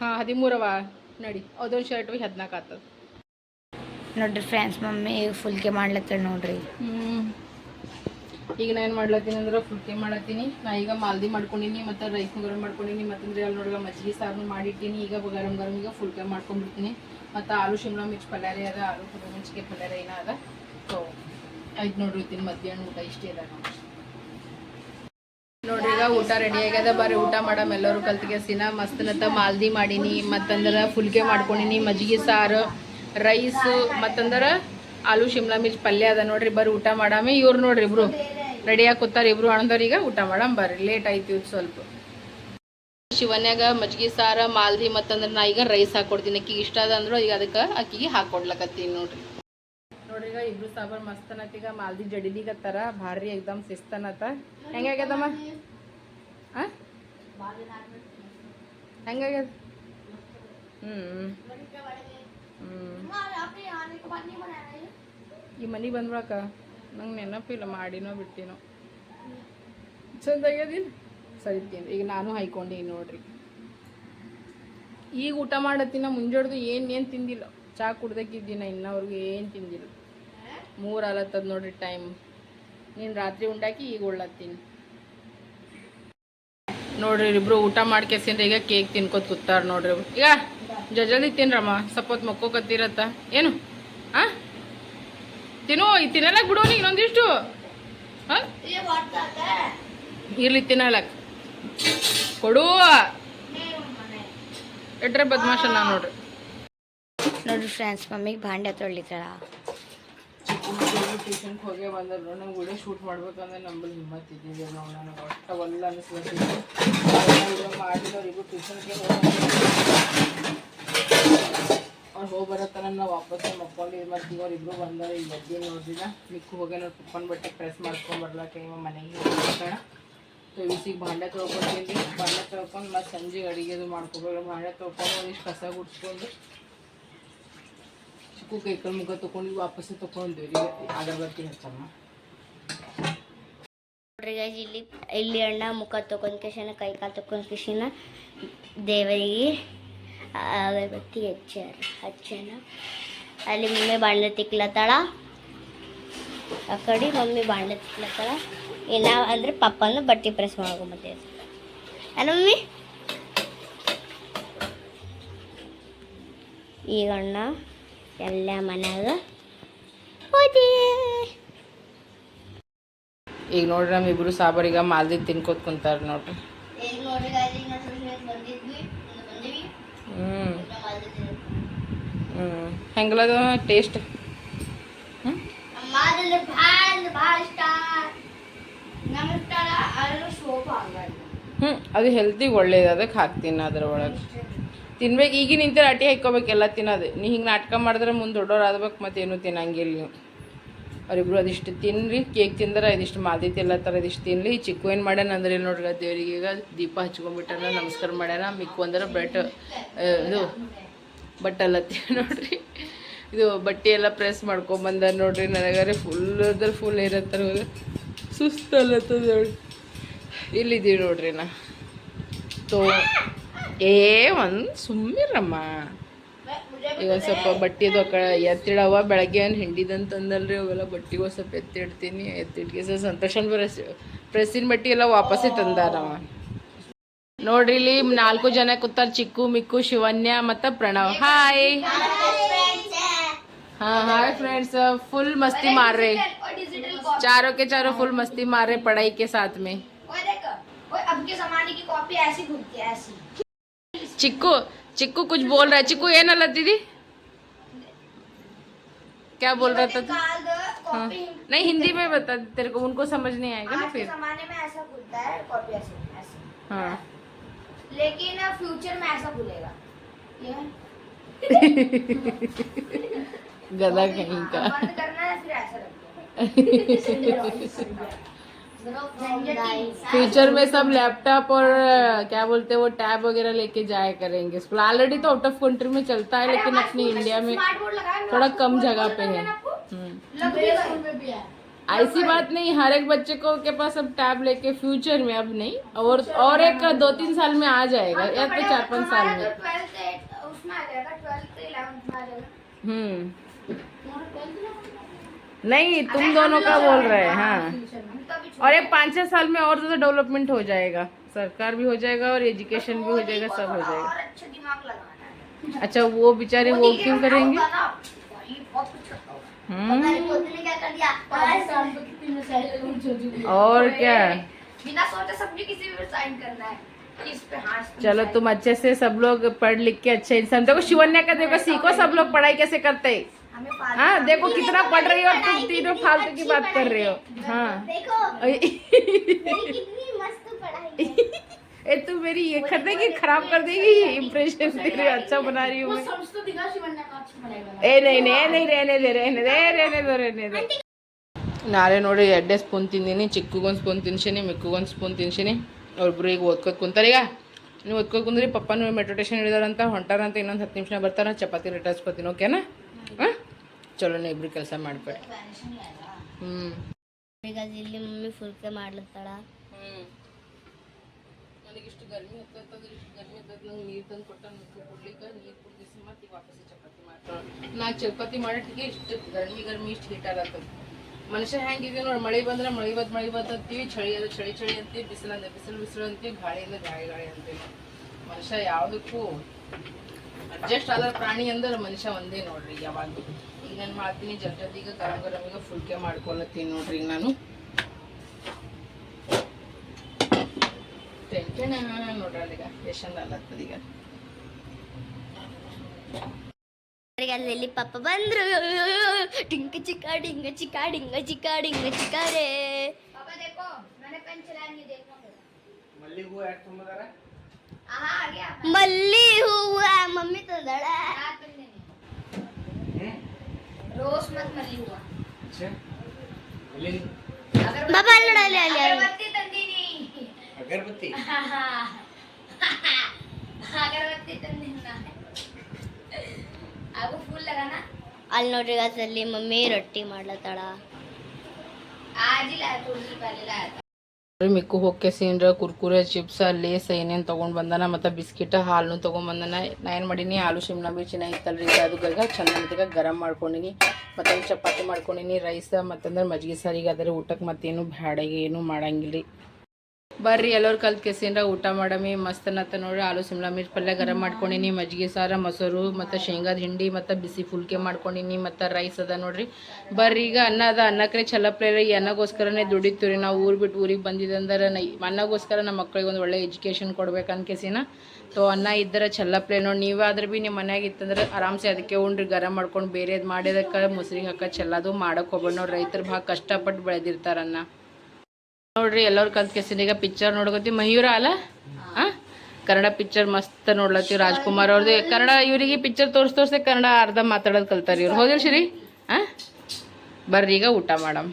ಹಾಂ ಹದಿಮೂರವ. ನೋಡಿ ಅದೊಂದು ಶರ್ಟ್ ಹೋಗಿ ಹದಿನಾಲ್ಕು ಆಗ್ತದೆ ನೋಡ್ರಿ ಫ್ರೆಂಡ್ಸ್ ಮಮ್ಮಿ ಫುಲ್ಕೆ ಮಾಡ್ಲತ್ತ ನೋಡ್ರಿ. ಹ್ಞೂ ಈಗ ನಾನು ಏನು ಮಾಡ್ಲತ್ತೀನಿ ಅಂದ್ರೆ ಫುಲ್ಕೆ ಮಾಡತ್ತೀನಿ ನಾ ಈಗ ಮಾಲ್ದಿ ಮಾಡ್ಕೊಂಡಿನಿ, ಮತ್ತು ರೈಸ್ ಗರಂ ಮಾಡ್ಕೊಂಡಿನಿ ಮತ್ತಂದ್ರೆ ಅಲ್ಲಿ ನೋಡ್ರಿ ಮಜ್ಜಿಗೆ ಸಾರು ಮಾಡಿಟ್ಟಿನಿ. ಈಗ ಗರಂ ಗರಂ ಈಗ ಫುಲ್ಕೆ ಮಾಡ್ಕೊಂಡ್ಬಿಡ್ತೀನಿ ಮತ್ತು ಆಲೂ ಶಿಮ್ಲಾ ಮಿರ್ಚ್ ಪಲ್ಯಾರಿ ಅದ, ಆಲೂ ಕುರಿ ಮಿರ್ಚಿಗೆ ಪಲ್ಯಾರಿ ಏನ ಅದ. ಸೊ ಆಯ್ತು ನೋಡ್ರಿ ಇತ್ತಿನ ಮಧ್ಯಾಹ್ನ ಊಟ, ಇಷ್ಟೇ ಅದ ನೋಡ್ರಿ ಈಗ ಊಟ ರೆಡಿ ಆಗ್ಯದ ಬರ್ರಿ ಊಟ ಮಾಡಮ್ ಎಲ್ಲರೂ ಕಲ್ತ್ಗೆಸಿನ. ಮಸ್ತನತ್ತ ಮಾಲ್ದಿ ಮಾಡೀನಿ ಮತ್ತಂದ್ರೆ ಫುಲ್ಕೆ ಮಾಡ್ಕೊಂಡಿನಿ. ಮಜ್ಜಿಗೆ ಸಾರು, ರೈಸ್ ಮತ್ತಂದ್ರೆ ಆಲೂ ಶಿಮ್ಲಾ ಮಿರ್ಚ್ ಪಲ್ಯ ಅದ ನೋಡ್ರಿ, ಬರೀ ಊಟ ಮಾಡಾಮೆ. ಇವ್ರು ನೋಡ್ರಿ ಇಬ್ರು ರೆಡಿಯಾಗಿ ಕೂತಾರೆ ಇಬ್ರು ಅಣ್ಣದವ್ರು ಈಗ ಊಟ ಬರ್ರಿ ಲೇಟ್ ಆಯ್ತು ಇವ್ರು ಸ್ವಲ್ಪ. ಶಿವನ್ಯಾಗ ಮಜ್ಜಿಗೆ ಸಾರ ಮಾಲ್ದಿ ಮತ್ತಂದ್ರೆ ನಾ ಈಗ ರೈಸ್ ಹಾಕೊಡ್ತೀನಿ. ಅಕ್ಕಿಗೆ ಇಷ್ಟ ಅದ ಅಂದ್ರು ಈಗ ಅದಕ್ಕೆ ಅಕ್ಕಿಗೆ ಹಾಕೊಡ್ಲಕತ್ತೀನಿ ನೋಡ್ರಿ. ನೋಡ್ರಿ ಈಗ ಇಬ್ರು ಸಾಬರ್ ಮಸ್ತನತ್ ಈಗ ಮಾಲ್ದಿ ಜಡಿಲಿಗತ್ತಾರ ಭಾರಿ ಎಕ್ದಮ್ ಶಿಸ್ತನತ ಹೆಂಗಾಗ್ಯದಮ್ಮ ಆ? ಹೆಂಗಾಗ್ಯದ ಹ್ಮ್. ಹ್ಮ್. ಈ ಮನೆಗೆ ಬಂದ್ಬಿಡಕ ನಂಗೆ ನೆನಪಿಲ್ಲ ಮಾಡಿನೋ ಬಿಟ್ಟಿನೋ. ಚಂದ ಆಗ್ಯದಿಲ್ಲ ಸರಿ ಈಗ ನಾನು ಹಾಯ್ಕೊಂಡಿ ನೋಡ್ರಿ. ಈಗ ಊಟ ಮಾಡತ್ತಿನ ಮುಂಜಾಡ್ದು ಏನು ಏನು ತಿಂದಿಲ್ಲ. ಚಾ ಕುಡ್ದಕ್ಕಿದ್ದೀನ, ಇನ್ನವ್ರಿಗೆ ಏನು ತಿಂದಿಲ್ಲ. ಮೂರು ಆಲತ್ತದ ನೋಡ್ರಿ ಟೈಮ್ ನೀನು ರಾತ್ರಿ ಉಂಡಾಕಿ ಈಗ ಉಳ್ಳತ್ತೀನಿ. ನೋಡ್ರಿ, ಇಬ್ರು ಊಟ ಮಾಡ್ಕೇಸಿಂದ್ರೆ ಈಗ ಕೇಕ್ ತಿನ್ಕೋತ ಕೂತಾರ ನೋಡ್ರಿ ಈಗ ಜಜಲ್ದಿ ತಿನ್ರಮ್ಮ ಸಪೋತ್ ಮಕ್ಕೋಕತ್ತಿರತ್ತ. ಏನು? ಆ? ತಿನ್ನು ಈ ತಿನ್ನಲಕ್ ಬಿಡು ನೀ ಇನ್ನೊಂದಿಷ್ಟು. ಹಾಂ? ಇರ್ಲಿ ತಿನ್ನಲಕ್. ಕೊಡು. ಎಟ್ರೆ ಬದ್ಮಾಶ ನಾನು ನೋಡ್ರಿ. ನೋಡ್ರಿ ಫ್ರೆಂಡ್ಸ್ ಮಮ್ಮಿಗೆ ಭಾಂಡೆ ತೊಳಿತಾಳ ಟ್ಯೂಷನ್ಗೆ ಹೋಗೇ ಬಂದರು ನಂಗೆ ವಿಡಿಯೋ ಶೂಟ್ ಮಾಡ್ಬೇಕಂದ್ರೆ ನಂಬಲ್ಲಿ ಹಿಮ್ಮತ್ ಇದ್ದಿದ್ದೆ ನಾವು ನನಗೆ ಒಟ್ಟ ಒಲ್ಲ ಅನಿಸ್ಬೇಕು ಮಾಡಿದವರಿಗೂ ಟ್ಯೂಷನ್ಗೆ ಅವ್ರು ಹೋಗಿ ಬರತ್ತನ ನಾವು ವಾಪಸ್ಸೇ ಮಕ್ಕೊಂಡು ಮಾಡ್ತೀವಿ. ಅವ್ರು ಇಬ್ಬರು ಬಂದರೆ ಈಗ ಎದ್ದು ನೋಡ್ರಿಲ್ಲ ಮಿಕ್ಕು ಹೋಗಿ ನೋಡಿ ಪಪ್ಪನ ಬಟ್ಟೆ ಪ್ರೆಸ್ ಮಾಡ್ಕೊಂಡು ಬರ್ಲಾಕ ಮನೆಗೆ ಹೋಗ್ತಾಳ ಸೊ ಇಸಿಗೆ ಭಾಂಡೆ ತೊಳ್ಕೊತೀನಿ. ಭಾಂಡೆ ತೊಳ್ಕೊಂಡು ಮತ್ತು ಸಂಜೆಗೆ ಅಡುಗೆದು ಮಾಡ್ಕೋಬೇಕು ಭಾಂಡೆ ತೊಳ್ಕೊಂಡು ಒಂದಿಷ್ಟು ಕಸ ಗುಡ್ಸ್ಕೊಂಡು ಚಿಕ್ಕು ಕೈಕಲ್ ಮುಖ ತೊಗೊಂಡು ವಾಪಸ್ ತಗೊಂಡ್ವಿ ಅಗರಬತ್ತಿ ಹಚ್ಚಮ್ಮ ನೋಡ್ರಿ ಇಲ್ಲಿ ಇಲ್ಲಿ ಅಣ್ಣ ಮುಖ ತೊಗೊಂಡ್ ಕಿಶನ, ಕೈ ಕಾಲು ಕಿಶನ ದೇವರಿಗೆ. ಅಗರಬತ್ತಿ ಹಚ್ಚಾರ ಹಚ್ಚನ? ಅಲ್ಲಿ ಮಮ್ಮಿ ಬಾಣಲೆ ತಿಕ್ಲತ್ತಾಳ. ಆ ಕಡೆ ಮಮ್ಮಿ ಬಾಣಲೆ ತಿಕ್ಲತ್ತಾಳ. ಇಲ್ಲ ಅಂದರೆ ಪಪ್ಪನ ಬಟ್ಟೆ ಪ್ರೆಸ್ ಮಾಡ್ಕೊಂಬತ್ತೇವೆ ಅಲ್ಲ ಮಮ್ಮಿ? ಈಗ ಅಣ್ಣ ಎಲ್ಲ ಮನ್ಯಾಗ ಹೋದಿ ಈಗ ನೋಡ್ರಿ ನಮ್ಮ ಇಬ್ರು ಸಾಬರಿಗೆ ಮಾಲ್ದಿ ತಿನ್ಕೋತ ಕುಂತಾರ ನೋಡ್ರಿ. ಈಗ ನೋಡ್ರಿ guys, ಈಗ ನಾವು ಸುಮ್ನೆ ಬಂದಿದ್ವಿ ಇನ್ನು ಬಂದೀವಿ ಹ್ಞೂ. ಹ್ಞೂ ಹೆಂಗಲದ ಟೇಸ್ಟ್ ಹ್ಞೂ ಅದು ಹೆಲ್ತಿಗೆ ಒಳ್ಳೇದು ಅದಕ್ಕೆ ಹಾಕ್ತೀನಿ ಅದ್ರ ಒಳಗೆ ತಿನ್ಬೇಕು ಈಗಿನ ನಿಂತ ಅಟಿ ಹಾಕ್ಕೋಬೇಕು ಎಲ್ಲ ತಿನ್ನೋದು. ನೀ ಹಿಂಗೆ ನಾಟಕ ಮಾಡಿದ್ರೆ ಮುಂದೆ ದೊಡ್ಡವ್ರು ಆದ್ಬೇಕು ಮತ್ತೇನು ತಿನ್ನಂಗಿಲ್ಲ ನೀವು. ಅವರಿಬ್ರು ಅದಿಷ್ಟು ತಿನ್ರಿ, ಕೇಕ್ ತಿಂದ್ರೆ ಇದಿಷ್ಟು ಎಲ್ಲ ಥರ ಇದಿಷ್ಟು ತಿನ್ಲಿ. ಚಿಕ್ಕು ಏನು ಮಾಡ್ಯಾನ ಅಂದ್ರೆ ಇಲ್ಲಿ ನೋಡ್ರಿ ದೇವರಿಗೆ ಈಗ ದೀಪ ಹಚ್ಕೊಂಡ್ಬಿಟ್ಟಾನ ನಮಸ್ಕಾರ ಮಾಡ್ಯಾನ ಮಿಕ್ಕು ಅಂದ್ರೆ ಬ್ರೆಟ್ ಇದು ಬಟ್ಟಲ್ಲತ್ತಿ ನೋಡ್ರಿ. ಇದು ಬಟ್ಟೆ ಎಲ್ಲ ಪ್ರೆಸ್ ಮಾಡ್ಕೊಂಬಂದ ನೋಡ್ರಿ. ನನಗಾರೆ ಫುಲ್ ಅದ್ರ ಫುಲ್ ಇರತ್ತಾರ ಸುಸ್ತಲ್ಲತ್ತದ ನೋಡಿ ಇಲ್ಲಿದ್ದೀವಿ ನೋಡ್ರಿ ನಾ. ತೋ ಏ, ಒಂದು ಸುಮ್ಮಿರಮ್ಮ ಈಗ ಒಂದ್ ಸ್ವಲ್ಪ ಬಟ್ಟೆದು ಅಕ್ಕ ಎತ್ತಿಡವ ಬೆಳಗ್ಗೆ ಏನು ಹಿಂಡಿದಂತಂದಲ್ರಿ ಅವೆಲ್ಲ ಬಟ್ಟೆಗೆ ಒಂದ್ ಸ್ವಲ್ಪ ಎತ್ತಿಡ್ತೀನಿ ಎತ್ತಿಡ್ಕೆ ಸರ್ ಸಂತೋಷನ್ ಪ್ರೆಸ್ ಪ್ರೆಸ್ಸಿನ ಬಟ್ಟೆ ಎಲ್ಲ ವಾಪಸ್ಸೇ ತಂದಾರವ ನೋಡ್ರಿ ಇಲ್ಲಿ ನಾಲ್ಕು ಜನ ಕೂತಾರ ಚಿಕ್ಕು ಮಿಕ್ಕು ಶಿವನ್ಯ ಮತ್ತು ಪ್ರಣವ್ ಹಾಯ್ ಹಾ हाय फ्रेंड्स फुल मस्ती मार रहे चारों के चारों फुल मस्ती मार रहे पढ़ाई के साथ में ओए देखो ओए अब के जमाने की कॉपी ऐसी घूमती है ऐसी चिक्कू चिक्कू कुछ बोल रहा है। चिक्कू ये ना दीदी। क्या बोल रहा था तू? हाँ। नहीं हिंदी में बता तेरे को उनको समझ नहीं आएगा ना फिर। जमाने में ऐसा खुलता है कॉपी ऐसे ऐसे। हाँ। लेकिन फ्यूचर में ऐसा खुलेगा। ये गधा कहीं का। बंद करना है फिर ऐसा रखना फ्यूचर में सब लैपटॉप और क्या बोलते हैं वो टैब वगैरह लेके जाया करेंगे। स्कूल ऑलरेडी तो आउट ऑफ़ कंट्री में चलता है लेकिन अपनी इंडिया में थोड़ा कम जगह पे है हम्म। है ऐसी बात नहीं हर एक बच्चे को के पास अब टैब लेके फ्यूचर में अब नहीं और और एक दो तीन साल में आ जाएगा या तो चार पाँच साल में। जाएगा। हम्म। नहीं तुम दोनों का बोल रहे हैं हाँ और एक पाँच छह साल में और ज़्यादा डेवलपमेंट हो जाएगा। सरकार भी हो जाएगा और एजुकेशन भी हो जाएगा सब हो जाएगा। अच्छा दिमाग लगाना है। अच्छा वो बेचारे वो क्यों करेंगे। हम्म, पता नहीं पोते ने क्या कर दिया। और क्या? बिना सोचे समझे किसी भी साइन करना है। हाँ चलो तुम अच्छे से सब लोग पढ़ लिख के अच्छे इंसान देखो शिवन्या का देखो सीखो सब लोग पढ़ाई कैसे करते हैं। हाँ देखो कितना पढ़ रही हो और तुम तीनों फालतू की बात कर रहे हो हाँ देखो अय- मेरी कितनी मस्त पढ़ाई है ए तू मेरी ये करने की खराब कर देगी इम्प्रेशन तेरे अच्छा बना रही हूँ मैं ए नहीं नहीं नहीं रहने दे रहने दे रहने दो रहने दे ನಾಳೆ ನೋಡಿ ಎರಡೇ ಸ್ಪೂನ್ ತಿಂದೀನಿ ಚಿಕ್ಕಗೊಂದು ಸ್ಪೂನ್ ತಿನ್ಸೀನಿ ಮಿಕ್ಕಗೊಂದು ಸ್ಪೂನ್ ತಿನ್ಸೀನಿ ಅವ್ರಿಬ್ರು ಈಗ ಓದ್ಕೋತ ಕುಂತಾರೆ ಈಗ ನೀವು ಓದ್ಕೋತ ಕುಂದ್ರಿ ಪಪ್ಪನು ಮೆಡಿಟೇಷನ್ ಹಿಡಿದಾರಂತ ಹೊಂಟಾರಂತ ಇನ್ನೊಂದು ಹತ್ತು ನಿಮಿಷ ಬರ್ತಾರ ಚಪಾತಿ ರಿಟರ್ಸ್ಕೊತೀನಿ ಓಕೆನಾ ಹಾಂ ಚಲೋ ನೀವು ಇಬ್ರು ಕೆಲಸ ಮಾಡಿಬಿಡಿ ಹ್ಞೂ ಇಲ್ಲಿ ಮಮ್ಮಿ ಫುಲ್ಕೆ ಮಾಡ್ಲತ್ತಾಳ. ಹ್ಞೂ ನನಗಿಷ್ಟು ಗರ್ಮಿ ಹತ್ತಂತಂದ್ರೆ ಇಷ್ಟು ಗರ್ಮಿ ಹತ್ತದ ನಂಗೆ ನೀರು ತಂದು ಕೊಟ್ಟ ನೀರು ಕುಡ್ಲಿಕ್ಕೆ ನೀರು ಕುಡಿಸಿ ಮತ್ತೆ ವಾಪಸ್ ಚಪಾತಿ ಮಾಡ್ತಾಳೆ ನಾ ಚಪಾತಿ ಮಾಡಿಗೆ ಇಷ್ಟು ಗರ್ಮಿ ಗರ್ಮಿ ಇಷ್ಟು ಹೀಟ್ ಆಗತ್ತ ಮನುಷ್ಯ ಹೆಂಗಿದೆ ನೋಡಿ ಮಳೆ ಬಂದ್ರೆ ಮಳೆ ಬದ್ ಮಳೆ ಬದ್ ಅಂತೀವಿ ಚಳಿ ಅಂದ್ರೆ ಚಳಿ ಚಳಿ ಅಂತೀವಿ ಬಿಸಿಲ ಅಂದ್ರೆ ಬಿಸಿಲು ಬಿಸಿಲು ಅಂತೀವಿ ಗಾಳಿ ಅಂದ್ರೆ ಗಾಳಿ ಗಾಳಿ ಅಂತೀವಿ. ಮನುಷ್ಯ ಯಾವುದಕ್ಕೂ ಅಡ್ಜಸ್ಟ್ ಆದ ಪ್ರಾಣಿ ಅಂದ್ರೆ ಮನುಷ್ಯ ಒಂದೇ ನೋಡ್ರಿ ಯಾವಾಗ ಈಗ ನಾನು ಮಾಡ್ತೀನಿ? ಜಲ್ ಜಲ್ದಿ ಈಗ ಗರಂ ಗರಂ ಈಗ ಫುಲ್ಕೆ ಮಾಡ್ಕೊಳತ್ತೀನಿ ನೋಡ್ರಿ ನಾನು. ಟೆನ್ಷನ್ ನೋಡ್ರಿ ಈಗ ಎಷ್ಟು ಚಂದ ಅಲ್ಲತ್ತದ ಈಗ. ಅಲ್ಲಿ ಪಾಪ ಬಂದ್ರು? ಡಿಂಗ ಚಿಕ್ಕ ಡಿಂಗ ಚಿಕ್ಕ ಡಿಂಗ ಚಿಕ್ಕ ಡಿಂಗ ಮಲ್ಲಿ ಹೂವ ಮಮ್ಮಿ ತಂದಳ. ರೋಸ್ ಮತ್ ಮಲ್ಲಿ ಹೂವ. ಬಾಬಾ ಅಲ್ಲಿ ನೋಡು, ಅಲ್ಲಿ ಅಲ್ಲಿ ಅಲ್ಲಿ. ತಂದೀನಿ. ಅಗರಬತ್ತಿ? ಅಗರಬತ್ತಿ ನಾನು. ಆಗು ಫುಲ್ ಅಗನ ಅಲ್ಲಿ ನೋಡ್ರಿ ಅಲ್ಲಿ ಮಮ್ಮಿ ರೊಟ್ಟಿ ಮಾಡ್ಲತ್ತಾಳ. ಆಜಿಲ್ಲ ತುಳ್ಸಿ ಪಲ್ಲೆ ಮಿಕ್ಕು ಹೊಕ್ಕೆ ಸೀನ್ರ, ಕುರ್ಕುರೆ, ಚಿಪ್ಸ್ ಲೇಸ್ ಏನೇನು ತೊಗೊಂಡು ಬಂದಾನ ಮತ್ತು ಬಿಸ್ಕಿಟ ಹಾಲನ್ನು ತೊಗೊಂಡು ಬಂದಾನ. ನಾ ಏನು ಮಾಡೀನಿ, ಆಲೂ ಶಿಮ್ಲಾ ಮಿರ್ಚಿನ ಇತ್ತಲ್ರಿ ಅದಕ್ಕೆ ಚಂದ ಗರಂ ಮಾಡ್ಕೊಂಡಿನಿ. ಮತ್ತು ಚಪಾತಿ ಮಾಡ್ಕೊಂಡಿನಿ, ರೈಸ್ ಮತ್ತಂದ್ರೆ ಮಜ್ಜಿಗೆ ಸಾರಿಗೆ ಅದರ ಊಟಕ್ಕೆ ಮತ್ತೇನು ಬ್ಯಾಡಗೆ ಏನು ಮಾಡಂಗಿಲ್ಲ ಬರ್ರಿ, ಎಲ್ಲರೂ ಕಲ್ತ್ ಕೆಸಿನ್ರ ಊಟ ಮಾಡಮಿ ಮಸ್ತ್ ನತ್ತ ನೋಡ್ರಿ, ಆಲೂ ಸಿಮ್ಲಾ ಮಿರ್ಚ್ ಪಲ್ಯ ಗರಂ ಮಾಡ್ಕೊಂಡಿನಿ ಮಜ್ಜಿಗೆ ಸಾರ, ಮೊಸರು, ಮತ್ತು ಶೇಂಗಾದ ಹಿಂಡಿ, ಮತ್ತು ಬಿಸಿ ಫುಲ್ಕೆ ಮಾಡ್ಕೊಂಡಿನಿ ಮತ್ತು ರೈಸ್ ಅದ ನೋಡ್ರಿ. ಬರ್ರಿ, ಈಗ ಅನ್ನ ಅದ ಅನ್ನಕ್ಕೆ ಛಲಪ್ಲೆ ಈ ಅನ್ನಗೋಸ್ಕರನೇ ದುಡಿತೀವಿ ನಾವು ಊರು ಬಿಟ್ಟು ಊರಿಗೆ ಬಂದಿದ್ದಂದ್ರೆ ನೈ, ಅನ್ನಗೋಸ್ಕರ ನಮ್ಮ ಮಕ್ಳಿಗೆ ಒಂದು ಒಳ್ಳೆ ಎಜುಕೇಷನ್ ಕೊಡ್ಬೇಕು ಕೆಸಿನ. ತೋ, ಅನ್ನ ಇದ್ದರೆ ಚಲ್ಲಪ್ಲೆ ನೋಡಿ, ನೀವಾದ್ರೆ ಭೀ ನಿಮ್ಮ ಮನ್ಯಾಗ ಇತ್ತಂದ್ರೆ ಆರಾಮ್ಸೆ ಅದಕ್ಕೆ ಉಂಡ್ರಿ, ಗರಂ ಮಾಡ್ಕೊಂಡು ಬೇರೆದು ಮಾಡಿದಕ್ಕೆ ಮೊಸರಿಗೆ ಹಾಕ ಚೆಲ್ಲದು ಮಾಡೋಕೆ ಹೋಗ್ಬೋದು ನೋಡಿ. ರೈತರು ಭಾಳ ಕಷ್ಟಪಟ್ಟು ಬೆಳೆದಿರ್ತಾರ ಅನ್ನ. ನೋಡ್ರಿ ಎಲ್ಲರೂ ಕಲ್ತ್ ಕೆಸಿನ ಈಗ ಪಿಕ್ಚರ್ ನೋಡ್ಕೊತಿ ಮಯೂರ ಅಲ್ಲ? ಹಾಂ ಕನ್ನಡ ಪಿಕ್ಚರ್ ಮಸ್ತ್ ನೋಡ್ಲತ್ತೀವಿ ರಾಜ್ಕುಮಾರ್ ಅವ್ರದ್ದು ಕನ್ನಡ ಇವರಿಗೆ ಪಿಕ್ಚರ್ ತೋರ್ಸ್ ತೋರ್ಸೆ ಕನ್ನಡ ಅರ್ಧ ಮಾತಾಡೋದು ಕಲ್ತಾರೆ ಇವ್ರು. ಹೌದಿಲ್ಲ ಶ್ರೀ? ಹಾಂ ಬರ್ರಿ ಈಗ ಊಟ ಮಾಡಮ್.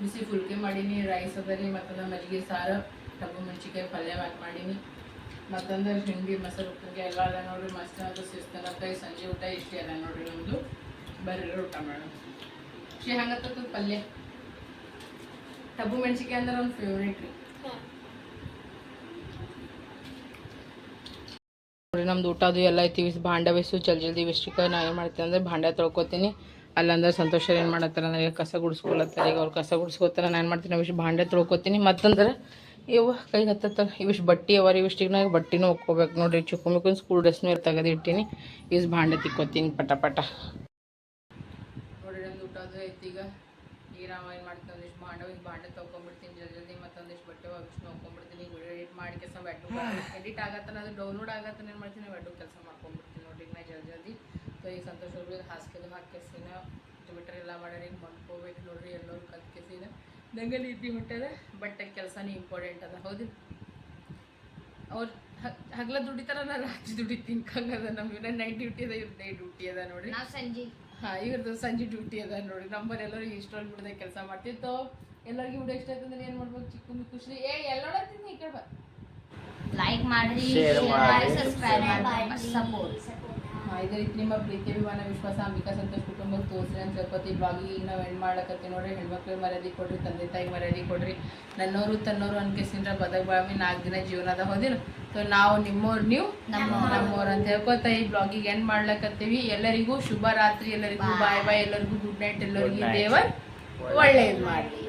ಬಿಸಿ ಫುಲ್ಕೆ ಮಾಡೀನಿ. ರೈಸ್ ಅದ ರೀ ಮತ್ತಂದ್ರೆ ಮಜ್ಜಿಗೆ ಸಾರು. ಟಬ್ಬು ಮೆಣಸಿಕಾಯಿ ಪಲ್ಯ ಹಾಕಿ ಮಾಡೀನಿ. ಮತ್ತಂದ್ರೆ ಹಿಂಡಿ ಮೊಸರು ಉಪ್ಪಿಗೆ ಎಲ್ಲ ಅದ ನೋಡ್ರಿ, ಮಸ್ತ್ ಅದು ಶಿಸ್ತನದ ಈ ಸಂಜೆ ಊಟ ಇಷ್ಟೇ ಅದ ನೋಡ್ರಿ ನಮ್ಮದು ಬರ್ರಿ ಊಟ ಮಾಡೋಣ ಶಿ ಹಂಗತ್ತದ ಪಲ್ಯ. ಕಬ್ಬು ಮೆಣಸಿಕಾಯಿ ಅಂದ್ರೆ ಒಂದು ಫೇವ್ರೇಟ್ ರೀ. ನಮ್ದು ಊಟ ಅದು ಎಲ್ಲ ಐತಿ. ಭಾಂಡ ಬೇಸು ಜಲ್ ಜಲ್ದಿ ಇಷ್ಟಕ್ಕೆ ನಾ ಏನು ಮಾಡ್ತೀನಿ ಅಂದ್ರೆ ಭಾಂಡ ತೊಳ್ಕೊತೀನಿ. ಅಲ್ಲಂದ್ರೆ ಸಂತೋಷ ಏನು ಮಾಡತ್ತಾರ ಅಂದ್ರೆ ಕಸ ಗುಡಿಸ್ಕೊಳತ್ತಾರ. ಈಗ ಅವ್ರು ಕಸ ಗುಡಿಸ್ಕೊತಾರ ನಾನು ಏನು ಮಾಡ್ತೀನಿ ವಿಶ್ ಭಾಂಡೆ ತೊಳ್ಕೊತೀನಿ. ಮತ್ತಂದ್ರೆ ಇವು ಕೈಗೆ ಹತ್ತ ಇವಿಷ್ಟು ಬಟ್ಟೆ ಅವ ರೀ ಇವಿಷ್ಟಿಗೆ ಬಟ್ಟೆನೂ ಒಕ್ಕೋಬೇಕು ನೋಡಿರಿ. ಚುಕ್ಕೊಮಿಕೊಂಡು ಸ್ಕೂಲ್ ಡ್ರೆಸ್ನೂ ತೆಗೆದು ತೆಗೆದಿಟ್ಟಿನಿ ಇಸ್ ಭಾಂಡೆ ತಿಕ್ಕೋತೀನಿ ಪಟ ಪಟ. ನೋಡಿರಿ ನಮ್ದು ಊಟ ಅದು ಐತಿ ಈಗ. ನಾವು ಏನು ಮಾಡ್ತೀನಿ ಒಂದಿಷ್ಟು ಭಾಂಡೆ ಈಗ ಭಾಂಡೆ ತೊಗೊಂಬಿಡ್ತೀನಿ ಜಲ್ದಿ ಜಲ್ದಿ ಮತ್ತೊಂದಿಷ್ಟು ಬಟ್ಟೆ ಅವಿಷ್ಟು ನೋಡ್ಕೊಂಬಿಡ್ತೀನಿ. ವಿಡಿಯೋ ಎಡಿಟ್ ಮಾಡಿ ಕೆಲಸ ಬೆಟ್ಟು ಎಡಿಟ್ ಆಗತ್ತಾನ ಅದು ಡೌನ್ಲೋಡ್ ಆಗತ್ತಾನ ಏನು ಮಾಡ್ತೀನಿ? ಬೆಟ್ಟು ಕೆಲಸ ಮಾಡ್ಕೊಂಬಿಡ್ತೀನಿ ನೋಡ್ರಿ ನಾ ಜಲ್ದಿ. ಜಲ್ದಿ ಸೊ ಈಗ ಸಂತೋಷ ಹಾಸ್ಕೆದು ಹಾಕಿಸಿನ ಟ್ವಿಟರ್ ಎಲ್ಲ ಮಾಡ್ಯಾರ ಈಗ ಮಾಡ್ಕೋಬೇಕು ನೋಡ್ರಿ. ನಂಗೆ ನಿದ್ದೆ ಹೊಟ್ಟದ ಬಟ್ ಕೆಲಸನೇ ಇಂಪಾರ್ಟೆಂಟ್ ಅದ ಹೌದು. ಅವ್ರು ಹಗ್ಲ ದುಡಿತಾರ ನಾ ರಾತ್ರಿ ದುಡಿತೀನಿ ಹಂಗದ ನಮ್ಮ ನೈಟ್ ಡ್ಯೂಟಿ ಅದ ಇವ್ರ ಡೇ ಡ್ಯೂಟಿ ಅದ ನೋಡಿ ನಾ ಸಂಜೆ. ಹಾಂ ಇವ್ರದ್ದು ಸಂಜೆ ಡ್ಯೂಟಿ ಅದ ನೋಡಿ ನಂಬರ್ ಎಲ್ಲರಿಗೂ ಇಷ್ಟೊಂದು ಬಿಡದೆ ಕೆಲಸ ಮಾಡ್ತಿತ್ತು ಎಲ್ಲರಿಗೂ ವಿಡಿಯೋ ಇಷ್ಟ ಆಯ್ತಂದ್ರೆ ಏನು ಮಾಡ್ಬೇಕು ಚಿಕ್ಕ ಖುಷಿ ಏ ಎಲ್ಲೋಡತ್ತೀನಿ ಈ ಕಡೆ ಬಾ. ಲೈಕ್ ಮಾಡಿ. ಸಬ್ಸ್ಕ್ರೈಬ್ ಮಾಡಿ ಸಪೋರ್ಟ್ ಇದೇ ರೀತಿ ನಿಮ್ಮ ಪ್ರೀತಿ ಅಭಿಮಾನ ವಿಶ್ವಾಸ ಅಂಬಿಕಾ ಸಂತೋಷ್ ಕುಟುಂಬಕ್ಕೆ ತೋರಿಸ್ರಿ ಅಂತ ತಿಳ್ಕೊತಿ ಬಾಗಿ ಈಗ ನಾವು ಹೆಣ್ಣು ಮಾಡ್ಲಕತ್ತೀವಿ ನೋಡ್ರಿ. ಹೆಣ್ಮಕ್ಳಿಗೆ ಮರ್ಯಾದೆ ಕೊಡ್ರಿ ತಂದೆ ತಾಯಿಗೆ ಮರ್ಯಾದೆ ಕೊಡ್ರಿ. ನನ್ನೋರು ತನ್ನೋರು ಅನ್ಕೇಸಿಂದ್ರೆ ಬದಕ್ ಬಾಳ್ಮಿ ನಾಲ್ಕು ದಿನ ಜೀವನದ ಹೋದಿಲ್ಲ. ಸೊ ನಾವು ನಿಮ್ಮೋರು ನೀವು ನಮ್ಮೋರು ಅಂತ ಹೇಳ್ಕೊತಾ ಈ ಬ್ಲಾಗಿಗೆ ಎಂಡ್ ಮಾಡ್ಲಕತ್ತೀವಿ. ಎಲ್ಲರಿಗೂ ಶುಭ ರಾತ್ರಿ ಎಲ್ಲರಿಗೂ ಬಾಯ್ ಬಾಯ್ ಎಲ್ಲರಿಗೂ ಗುಡ್ ನೈಟ್ ಎಲ್ಲರಿಗೂ. ದೇವರ್ ಒಳ್ಳೇದು ಮಾಡಲಿ.